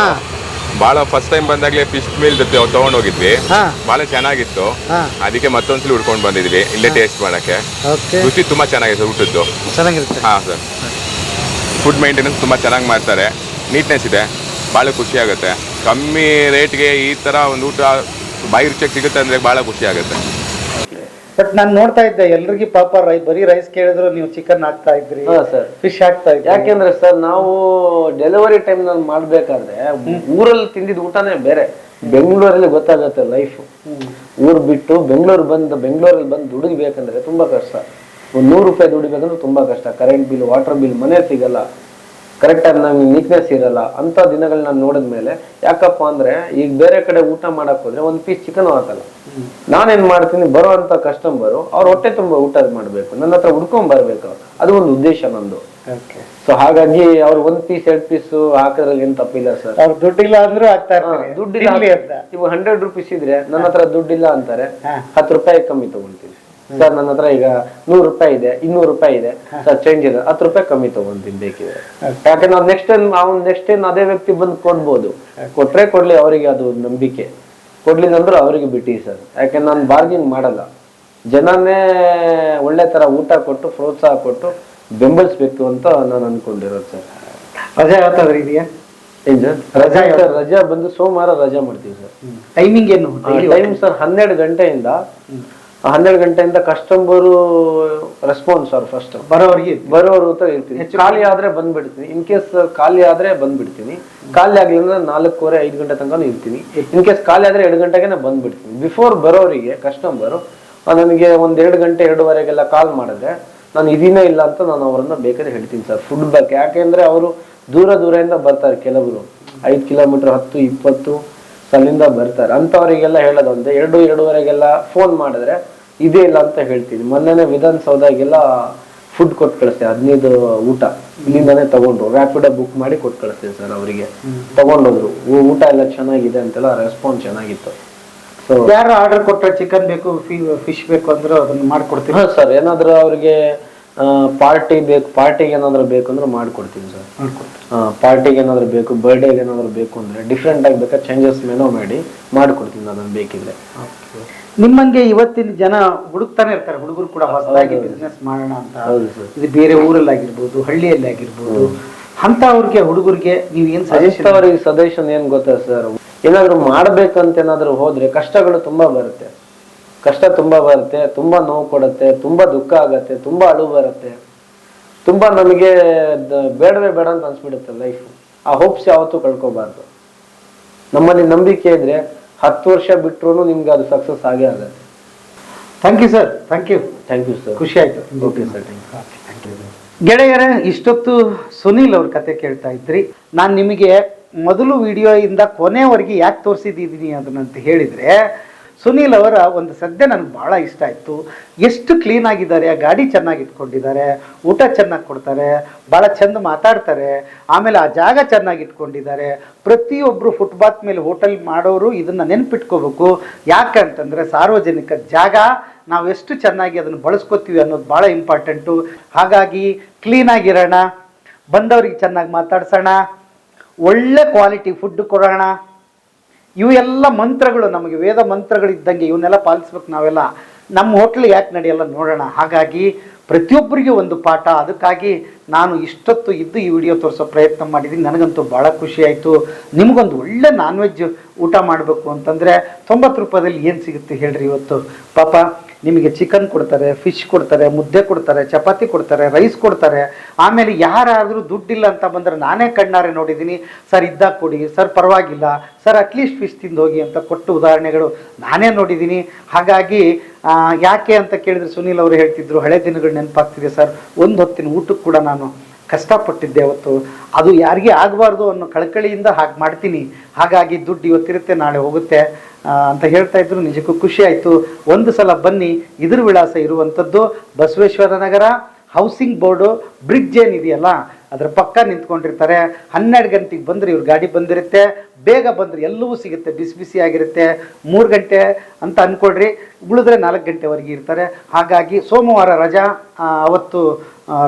ಭಾಳ ಫಸ್ಟ್ ಟೈಮ್ ಬಂದಾಗಲೇ ಫಿಶ್ ಮೀಲ್ ತಗೊಂಡು ಹೋಗಿದ್ವಿ ಭಾಳ ಚೆನ್ನಾಗಿತ್ತು. ಅದಕ್ಕೆ ಮತ್ತೊಂದ್ಸಲಿ ಹುಡ್ಕೊಂಡು ಬಂದಿದ್ವಿ ಇಲ್ಲೇ ಟೇಸ್ಟ್ ಮಾಡೋಕ್ಕೆ. ಓಕೆ ರುಚಿ ತುಂಬಾ ಚೆನ್ನಾಗಿದೆ ಊಟದ್ದು. ಚೆನ್ನಾಗಿರುತ್ತೆ. ಹಾಂ ಸರ್. ಫುಡ್ ಮೇಂಟೆನೆನ್ಸ್ ತುಂಬ ಚೆನ್ನಾಗಿ ಮಾಡ್ತಾರೆ. ನೀಟ್ನೆಸ್ ಇದೆ. ಭಾಳ ಖುಷಿ ಆಗುತ್ತೆ. ಕಮ್ಮಿ ರೇಟ್ಗೆ ಈ ಥರ ಒಂದು ಊಟ ಬಾಯಿ ರುಚಿಯಾಗಿ ಸಿಗುತ್ತೆ ಅಂದರೆ ಭಾಳ ಖುಷಿ ಆಗುತ್ತೆ. ಬಟ್ ನಾನು ನೋಡ್ತಾ ಇದ್ದೆ ಎಲ್ರಿಗೂ ಪಾಪ ರೈ ಬರೀ ರೈಸ್ ಕೇಳಿದ್ರು ನೀವು ಚಿಕನ್ ಹಾಕ್ತಾ ಇದ್ರಿ ಹಾ ಸರ್ ಫಿಶ್ ಹಾಕ್ತಾ ಇದ್ರಿ. ಯಾಕೆಂದ್ರೆ ಸರ್ ನಾವು ಡೆಲಿವರಿ ಟೈಮ್ನಲ್ಲಿ ಮಾಡ್ಬೇಕಾದ್ರೆ ಊರಲ್ಲಿ ತಿಂದಿದ್ ಊಟನೇ ಬೇರೆ. ಬೆಂಗಳೂರಲ್ಲಿ ಗೊತ್ತಾಗತ್ತೆ ಲೈಫ್ ಊರ್ ಬಿಟ್ಟು ಬೆಂಗಳೂರು ಬಂದು ಬೆಂಗಳೂರಲ್ಲಿ ಬಂದು ದುಡಿಬೇಕಂದ್ರೆ ತುಂಬಾ ಕಷ್ಟ. ಒಂದು ನೂರು ರೂಪಾಯಿ ದುಡಿಬೇಕಂದ್ರೆ ತುಂಬಾ ಕಷ್ಟ. ಕರೆಂಟ್ ಬಿಲ್ ವಾಟರ್ ಬಿಲ್ ಮನೆ ಸಿಗಲ್ಲ. ಕರೆಕ್ಟ್ ನಮಗೆ ನಮ್ಗೆ ನೀಟ್ನೆಸ್ ಇರಲ್ಲ ಅಂತ ದಿನಗಳನ್ನ ನೋಡಿದ್ಮೇಲೆ ಯಾಕಪ್ಪ ಅಂದ್ರೆ ಈಗ ಬೇರೆ ಕಡೆ ಊಟ ಮಾಡಕ್ ಹೋದ್ರೆ ಒಂದ್ ಪೀಸ್ ಚಿಕನ್ ಹಾಕಲ್ಲ. ನಾನೇನ್ ಮಾಡ್ತೀನಿ ಬರೋ ಅಂತ ಕಸ್ಟಮರು ಅವ್ರ ಹೊಟ್ಟೆ ತುಂಬಾ ಊಟ ಮಾಡ್ಬೇಕು ನನ್ನ ಹತ್ರ ಹುಡ್ಕೊಂಡ್ ಬರ್ಬೇಕು. ಅದು ಒಂದು ಉದ್ದೇಶ ನಂದು. ಸೊ ಹಾಗಾಗಿ ಅವ್ರು ಒಂದ್ ಪೀಸ್ ಎರಡ್ ಪೀಸ್ ಹಾಕೋದ್ರಲ್ಲಿ ಏನ್ ತಪ್ಪಿಲ್ಲ ಸರ್ ಅವ್ರು ದುಡ್ಡಿಲ್ಲ ಅಂದ್ರೂ ದುಡ್ಡಿಲ್ಲ ಹಂಡ್ರೆಡ್ ರುಪೀಸ್ ಇದ್ರೆ ನನ್ನ ಹತ್ರ ದುಡ್ಡಿಲ್ಲ ಅಂತಾರೆ. ಹತ್ತು ರೂಪಾಯಿ ಕಮ್ಮಿ ತಗೊಂತೀನಿ ಸರ್ ನನ್ನ ಹತ್ರ ಈಗ ನೂರು ರೂಪಾಯಿ ಇದೆ ಇನ್ನೂರು ರೂಪಾಯಿ ಇದೆ. ಸರ್ ಚೇಂಜ್ ಇದೆ. ಹತ್ತು ರೂಪಾಯಿ ಕಮ್ಮಿ ತಗೊಂತೀನಿ ಬೇಕಿದೆ ಯಾಕೆ ನಾವು ನೆಕ್ಸ್ಟ್ ಟೈಮ್ ಅವ್ನು ನೆಕ್ಸ್ಟ್ ಟೈಮ್ ಅದೇ ವ್ಯಕ್ತಿ ಬಂದು ಕೊಡ್ಬೋದು. ಕೊಟ್ರೆ ಕೊಡ್ಲಿ ಅವರಿಗೆ ಅದು ನಂಬಿಕೆ. ಕೊಡ್ಲಿಲ್ಲ ಅಂದ್ರೆ ಅವರಿಗೆ ಬಿಟ್ಟಿ ಸರ್. ಯಾಕೆ ನಾನು ಬಾರ್ಗಿಂಗ್ ಮಾಡಲ್ಲ. ಜನನೇ ಒಳ್ಳೆ ತರ ಊಟ ಕೊಟ್ಟು ಪ್ರೋತ್ಸಾಹ ಕೊಟ್ಟು ಬೆಂಬಲಿಸ್ಬೇಕು ಅಂತ ನಾನು ಅನ್ಕೊಂಡಿರೋದು ಸರ್. ರಜಾ ಯಾವತ್ತಾದ್ರೂ ಇದೆಯಾ? ಏನ್ ಸರ್? ರಜಾ ರಜಾ ಬಂದು ಸೋಮವಾರ ರಜಾ ಮಾಡ್ತೀವಿ ಸರ್. ಟೈಮಿಂಗ್ ಏನು? ಟೈಮ್ ಸರ್ ಹನ್ನೆರಡು ಗಂಟೆಯಿಂದ ಹನ್ನೆರಡು ಗಂಟೆಯಿಂದ ಕಸ್ಟಮರು ರೆಸ್ಪಾನ್ಸ್ ಸರ್ ಫಸ್ಟ್ ಬರೋವರಿಗೆ ಬರೋರು ಅಂತ ಇರ್ತೀನಿ. ಖಾಲಿ ಆದ್ರೆ ಬಂದ್ಬಿಡ್ತೀನಿ. ಇನ್ ಕೇಸ್ ಖಾಲಿ ಆದ್ರೆ ಬಂದ್ಬಿಡ್ತೀನಿ. ಖಾಲಿ ಆಗಲಿಲ್ಲ ಅಂದ್ರೆ ನಾಲ್ಕೂವರೆ ಐದು ಗಂಟೆ ತನಕ ಇರ್ತೀನಿ. ಇನ್ ಕೇಸ್ ಖಾಲಿ ಆದ್ರೆ ಎರಡು ಗಂಟೆಗೆ ಬಂದ್ಬಿಡ್ತೀನಿ. ಬಿಫೋರ್ ಬರೋರಿಗೆ ಕಸ್ಟಮರು ನನಗೆ ಒಂದ್ ಎರಡು ಗಂಟೆ ಎರಡೂವರೆಗೆಲ್ಲ ಕಾಲ್ ಮಾಡಿದ್ರೆ ನಾನು ಇದೀನೇ ಇಲ್ಲ ಅಂತ ನಾನು ಅವರನ್ನ ಬೇಕಾದ್ರೆ ಹೇಳ್ತೀನಿ ಸರ್. ಫುಡ್ ಬಗ್ಗೆ. ಯಾಕೆಂದ್ರೆ ಅವರು ದೂರ ದೂರದಿಂದ ಬರ್ತಾರೆ ಕೆಲವರು. ಐದು ಕಿಲೋಮೀಟರ್ ಹತ್ತು ಇಪ್ಪತ್ತು ಅಲ್ಲಿಂದ ಬರ್ತಾರೆ. ಅಂಥವರಿಗೆಲ್ಲ ಹೇಳೋದು ಒಂದೇ. ಎರಡು ಎರಡೂವರೆಗೆಲ್ಲ ಫೋನ್ ಮಾಡಿದ್ರೆ ಇದೇ ಇಲ್ಲ ಅಂತ ಹೇಳ್ತೀನಿ. ಮೊನ್ನೆನೆ ವಿಧಾನಸೌಧಗೆಲ್ಲ ಫುಡ್ ಕೊಟ್ಟು ಕಳಿಸ್ತೀನಿ ಹದಿನೈದು ಊಟ. ಇಲ್ಲಿಂದಾನೇ ತಗೊಂಡ್ರು. ರ್ಯಾಪಿಡ ಬುಕ್ ಮಾಡಿ ಕೊಟ್ಟು ಕಳಿಸ್ತೀನಿ ಸರ್ ಅವರಿಗೆ. ತಗೊಂಡೋದ್ರು. ಊಟ ಎಲ್ಲ ಚೆನ್ನಾಗಿದೆ ಅಂತೆಲ್ಲ ರೆಸ್ಪಾನ್ಸ್ ಚೆನ್ನಾಗಿತ್ತು. ಸೊ ಯಾರು ಆರ್ಡರ್ ಕೊಟ್ಟರೆ ಚಿಕನ್ ಬೇಕು ಫಿಶ್ ಬೇಕು ಅಂದ್ರೆ ಅದನ್ನ ಮಾಡ್ಕೊಡ್ತೀನಿ. ಹಾ ಸರ್ ಏನಾದರೂ ಅವ್ರಿಗೆ ಪಾರ್ಟಿ ಬೇಕು ಪಾರ್ಟಿಗೆ ಏನಾದ್ರು ಬೇಕು ಅಂದ್ರೆ ಮಾಡ್ಕೊಡ್ತೀನಿ ಸರ್. ಪಾರ್ಟಿಗೆ ಏನಾದ್ರು ಬೇಕು ಬರ್ಡೇಗೆ ಏನಾದ್ರು ಬೇಕು ಅಂದ್ರೆ ಡಿಫ್ರೆಂಟ್ ಆಗಿ ಬೇಕಾದ್ರೆ ಚೇಂಜಸ್ ಮೆನೋ ಮಾಡಿ ಮಾಡ್ಕೊಡ್ತೀನಿ ಅದನ್ನ ಬೇಕಿದ್ರೆ. ನಿಮ್ಮಂಗೆ ಇವತ್ತಿನ ಜನ ಹುಡುಕ್ತಾನೆ ಇರ್ತಾರೆ ಹುಡುಗರು ಕೂಡ ಹೊಸದಾಗಿ ಬಿಸ್ನೆಸ್ ಮಾಡೋಣ ಅಂತ. ಹೌದು ಸರ್. ಇದು ಬೇರೆ ಊರಲ್ಲಿ ಆಗಿರ್ಬೋದು ಹಳ್ಳಿಯಲ್ಲಿ ಆಗಿರ್ಬೋದು. ಅಂತ ಅವ್ರಿಗೆ ಹುಡುಗರಿಗೆ ನೀವು ಏನ್ ಸಜೆಷನ್ ಅವ್ರಿಗೆ ಸಜೆಷನ್ ಏನ್ ಗೊತ್ತಾ ಸರ್ ಏನಾದ್ರು ಮಾಡ್ಬೇಕಂತ ಏನಾದ್ರು ಹೋದ್ರೆ ಕಷ್ಟಗಳು ತುಂಬಾ ಬರುತ್ತೆ. ಕಷ್ಟ ತುಂಬಾ ಬರುತ್ತೆ ತುಂಬಾ ನೋವು ಕೊಡುತ್ತೆ ತುಂಬಾ ದುಃಖ ಆಗತ್ತೆ ತುಂಬಾ ಅಳು ಬರುತ್ತೆ. ತುಂಬಾ ನಮಗೆ ಬೇಡವೇ ಬೇಡ ಅಂತ ಅನ್ಸ್ಬಿಡುತ್ತೆ ಲೈಫ್ ಆ ಹೋಪ್ಸ್ ಯಾವತ್ತೂ ಕಳ್ಕೊಬಾರ್ದು. ನಮ್ಮಲ್ಲಿ ನಂಬಿಕೆ ಇದ್ರೆ ಹತ್ತು ವರ್ಷ ಬಿಟ್ಟರು ನಿಮ್ಗೆ ಅದು ಸಕ್ಸಸ್ ಆಗೇ ಆಗತ್ತೆ. Thank you sir thank you thank you sir ಖುಷಿ ಆಯ್ತು. ಓಕೆ ಸರ್ ಥ್ಯಾಂಕ್ ಯು ಗೆಳೆಯರೇ ಇಷ್ಟೊತ್ತು ಸುನೀಲ್ ಅವ್ರ ಕತೆ ಕೇಳ್ತಾ ಇದ್ರಿ. ನಾನು ನಿಮಗೆ ಮೊದಲು ವಿಡಿಯೋ ಇಂದ ಕೊನೆವರೆಗೆ ಯಾಕೆ ತೋರಿಸಿದ್ದೀನಿ ಅದನ್ನಂತ ಹೇಳಿದ್ರೆ ಸುನೀಲ್ ಅವರ ಒಂದು ಸದ್ಯ ನನಗೆ ಭಾಳ ಇಷ್ಟ ಆಯಿತು. ಎಷ್ಟು ಕ್ಲೀನ್ ಆಗಿದ್ದಾರೆ ಗಾಡಿ ಚೆನ್ನಾಗಿ ಇಟ್ಕೊಂಡಿದ್ದಾರೆ, ಊಟ ಚೆನ್ನಾಗಿ ಕೊಡ್ತಾರೆ ಭಾಳ ಚೆಂದ ಮಾತಾಡ್ತಾರೆ, ಆಮೇಲೆ ಆ ಜಾಗ ಚೆನ್ನಾಗಿ ಇಟ್ಕೊಂಡಿದ್ದಾರೆ. ಪ್ರತಿಯೊಬ್ಬರು ಫುಟ್ಪಾತ್ ಮೇಲೆ ಹೋಟೆಲ್ ಮಾಡೋರು ಇದನ್ನು ನೆನಪಿಟ್ಕೋಬೇಕು. ಯಾಕಂತಂದರೆ ಸಾರ್ವಜನಿಕ ಜಾಗ, ನಾವು ಎಷ್ಟು ಚೆನ್ನಾಗಿ ಅದನ್ನು ಬಳಸ್ಕೋತೀವಿ ಅನ್ನೋದು ಭಾಳ ಇಂಪಾರ್ಟೆಂಟು ಹಾಗಾಗಿ ಕ್ಲೀನಾಗಿರೋಣ ಬಂದವ್ರಿಗೆ ಚೆನ್ನಾಗಿ ಮಾತಾಡ್ಸೋಣ, ಒಳ್ಳೆ ಕ್ವಾಲಿಟಿ ಫುಡ್ ಕೊಡೋಣ. ಇವು ಎಲ್ಲ ಮಂತ್ರಗಳು ನಮಗೆ ವೇದ ಮಂತ್ರಗಳು ಇದ್ದಂಗೆ ಇವನ್ನೆಲ್ಲ ಪಾಲಿಸ್ಬೇಕು ನಾವೆಲ್ಲ. ನಮ್ಮ ಹೋಟ್ಲ್ ಯಾಕೆ ನಡೆಯಲ್ಲ ನೋಡೋಣ. ಹಾಗಾಗಿ ಪ್ರತಿಯೊಬ್ಬರಿಗೆ ಒಂದು ಪಾಠ. ಅದಕ್ಕಾಗಿ ನಾನು ಇಷ್ಟೊತ್ತು ಇದ್ದು ಈ ವಿಡಿಯೋ ತೋರಿಸೋ ಪ್ರಯತ್ನ ಮಾಡಿದ್ದೀನಿ. ನನಗಂತೂ ಭಾಳ ಖುಷಿ ಆಯಿತು. ನಿಮಗೊಂದು ಒಳ್ಳೆ ನಾನ್ ವೆಜ್ ಊಟ ಮಾಡಬೇಕು ಅಂತಂದರೆ ತೊಂಬತ್ತು ರೂಪಾಯಿದಲ್ಲಿ ಏನು ಸಿಗುತ್ತೆ ಹೇಳ್ರಿ ಇವತ್ತು? ಪಾಪ ನಿಮಗೆ ಚಿಕನ್ ಕೊಡ್ತಾರೆ ಫಿಶ್ ಕೊಡ್ತಾರೆ, ಮುದ್ದೆ ಕೊಡ್ತಾರೆ, ಚಪಾತಿ ಕೊಡ್ತಾರೆ ರೈಸ್ ಕೊಡ್ತಾರೆ. ಆಮೇಲೆ ಯಾರಾದರೂ ದುಡ್ಡಿಲ್ಲ ಅಂತ ಬಂದರೆ ನಾನೇ ಕಣ್ಣಾರೆ ನೋಡಿದ್ದೀನಿ. ಸರ್, ಇದ್ದಾಗ ಕೊಡಿ. ಸರ್, ಪರವಾಗಿಲ್ಲ. ಸರ್ ಅಟ್ಲೀಸ್ಟ್ ಫಿಶ್ ತಿಂದು ಹೋಗಿ ಅಂತ ಕೊಟ್ಟು ಉದಾಹರಣೆಗಳು ನಾನೇ ನೋಡಿದ್ದೀನಿ. ಹಾಗಾಗಿ ಯಾಕೆ ಅಂತ ಕೇಳಿದರೆ ಸುನೀಲ್ ಅವರು ಹೇಳ್ತಿದ್ರು, ಹಳೆ ದಿನಗಳು ನೆನಪಾಗ್ತಿದೆ ಸರ್. ಒಂದು ಹೊತ್ತಿನ ಊಟಕ್ಕೆ ಕೂಡ ನಾನು ಕಷ್ಟಪಟ್ಟಿದ್ದೆ ಅವತ್ತು. ಅದು ಯಾರಿಗೆ ಆಗಬಾರ್ದು ಅನ್ನೋ ಕಳಕಳಿಯಿಂದ ಹಾಗೆ ಮಾಡ್ತೀನಿ. ಹಾಗಾಗಿ ದುಡ್ಡು ಇವತ್ತಿರುತ್ತೆ ನಾಳೆ ಹೋಗುತ್ತೆ ಅಂತ ಹೇಳ್ತಾ ಇದ್ರು. ನಿಜಕ್ಕೂ ಖುಷಿ ಆಯಿತು. ಒಂದು ಸಲ ಬನ್ನಿ, ಇದ್ರ ವಿಳಾಸ ಇರುವಂಥದ್ದು Basaveshwara Nagar housing board bridge ಏನಿದೆಯಲ್ಲ, ಅದರ ಪಕ್ಕ ನಿಂತ್ಕೊಂಡಿರ್ತಾರೆ. ಹನ್ನೆರಡು ಗಂಟೆಗೆ ಬಂದರೆ ಇವ್ರ ಗಾಡಿ ಬಂದಿರುತ್ತೆ. ಬೇಗ ಬಂದರೆ ಎಲ್ಲವೂ ಸಿಗುತ್ತೆ, ಬಿಸಿ ಬಿಸಿ ಆಗಿರುತ್ತೆ. ಮೂರು ಗಂಟೆ ಅಂತ ಅಂದ್ಕೊಳ್ರಿ ಉಳಿದ್ರೆ ನಾಲ್ಕು ಗಂಟೆವರೆಗೆ ಇರ್ತಾರೆ. ಹಾಗಾಗಿ ಸೋಮವಾರ ರಜಾ ಅವತ್ತು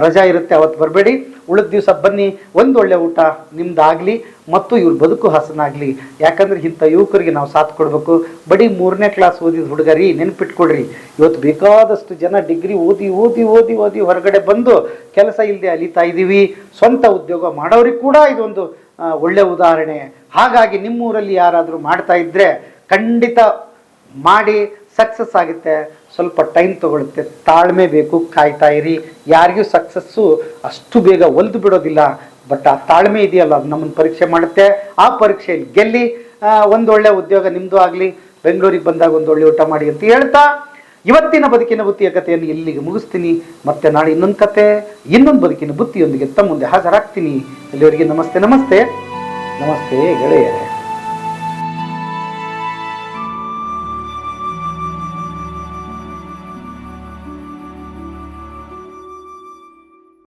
ರಜಾ ಇರುತ್ತೆ, ಅವತ್ತು ಬರಬೇಡಿ. ಉಳಿದ ದಿವಸ ಬನ್ನಿ, ಒಂದು ಒಳ್ಳೆ ಊಟ ನಿಮ್ದಾಗಲಿ, ಮತ್ತು ಇವ್ರ ಬದುಕು ಹಸನಾಗಲಿ. ಯಾಕಂದರೆ ಇಂಥ ಯುವಕರಿಗೆ ನಾವು ಸಾಥ್ ಕೊಡಬೇಕು. ಬಡಿ ಮೂರನೇ ಕ್ಲಾಸ್ ಓದಿದ ಹುಡುಗರಿ ನೆನ್ಪಿಟ್ಕೊಡ್ರಿ ಇವತ್ತು ಬೇಕಾದಷ್ಟು ಜನ ಡಿಗ್ರಿ ಓದಿ ಓದಿ ಓದಿ ಓದಿ ಹೊರಗಡೆ ಬಂದು ಕೆಲಸ ಇಲ್ಲದೆ ಅಲಿತಾ ಇದ್ದೀವಿ ಸ್ವಂತ ಉದ್ಯೋಗ ಮಾಡೋರಿಗೆ ಕೂಡ ಇದೊಂದು ಒಳ್ಳೆ ಉದಾಹರಣೆ. ಹಾಗಾಗಿ ನಿಮ್ಮೂರಲ್ಲಿ ಯಾರಾದರೂ ಮಾಡ್ತಾ ಇದ್ದರೆ ಖಂಡಿತ ಮಾಡಿ, ಸಕ್ಸಸ್ ಆಗುತ್ತೆ. ಸ್ವಲ್ಪ ಟೈಮ್ ತಗೊಳುತ್ತೆ ತಾಳ್ಮೆ ಬೇಕು, ಕಾಯ್ತಾ ಇರಿ. ಯಾರಿಗೂ ಸಕ್ಸಸ್ಸು ಅಷ್ಟು ಬೇಗ ಒಲ್ದು ಬಿಡೋದಿಲ್ಲ. ಬಟ್ ಆ ತಾಳ್ಮೆ ಇದೆಯಲ್ಲ, ಅದು ನಮ್ಮನ್ನು ಪರೀಕ್ಷೆ ಮಾಡುತ್ತೆ. ಆ ಪರೀಕ್ಷೆಯಲ್ಲಿ ಗೆಲ್ಲಿ ಒಂದೊಳ್ಳೆ ಉದ್ಯೋಗ ನಿಮ್ಮದು ಆಗಲಿ, ಬೆಂಗಳೂರಿಗೆ ಬಂದಾಗ ಒಂದು ಒಳ್ಳೆ ಊಟ ಮಾಡಿ ಅಂತ ಹೇಳ್ತಾ, ಇವತ್ತಿನ ಬದುಕಿನ ಬುತ್ತಿಯ ಕಥೆಯನ್ನು ಇಲ್ಲಿಗೆ ಮುಗಿಸ್ತೀನಿ. ಮತ್ತೆ ನಾಳೆ ಇನ್ನೊಂದು ಕತೆ ಇನ್ನೊಂದು ಬದುಕಿನ ಬುತ್ತಿಯೊಂದಿಗೆ ತಮ್ಮ ಮುಂದೆ ಹಾಜರಾಗ್ತೀನಿ. ಅಲ್ಲಿವರೆಗೆ ನಮಸ್ತೆ ನಮಸ್ತೆ. ನಮಸ್ತೆ, ಗೆಳೆಯರೇ.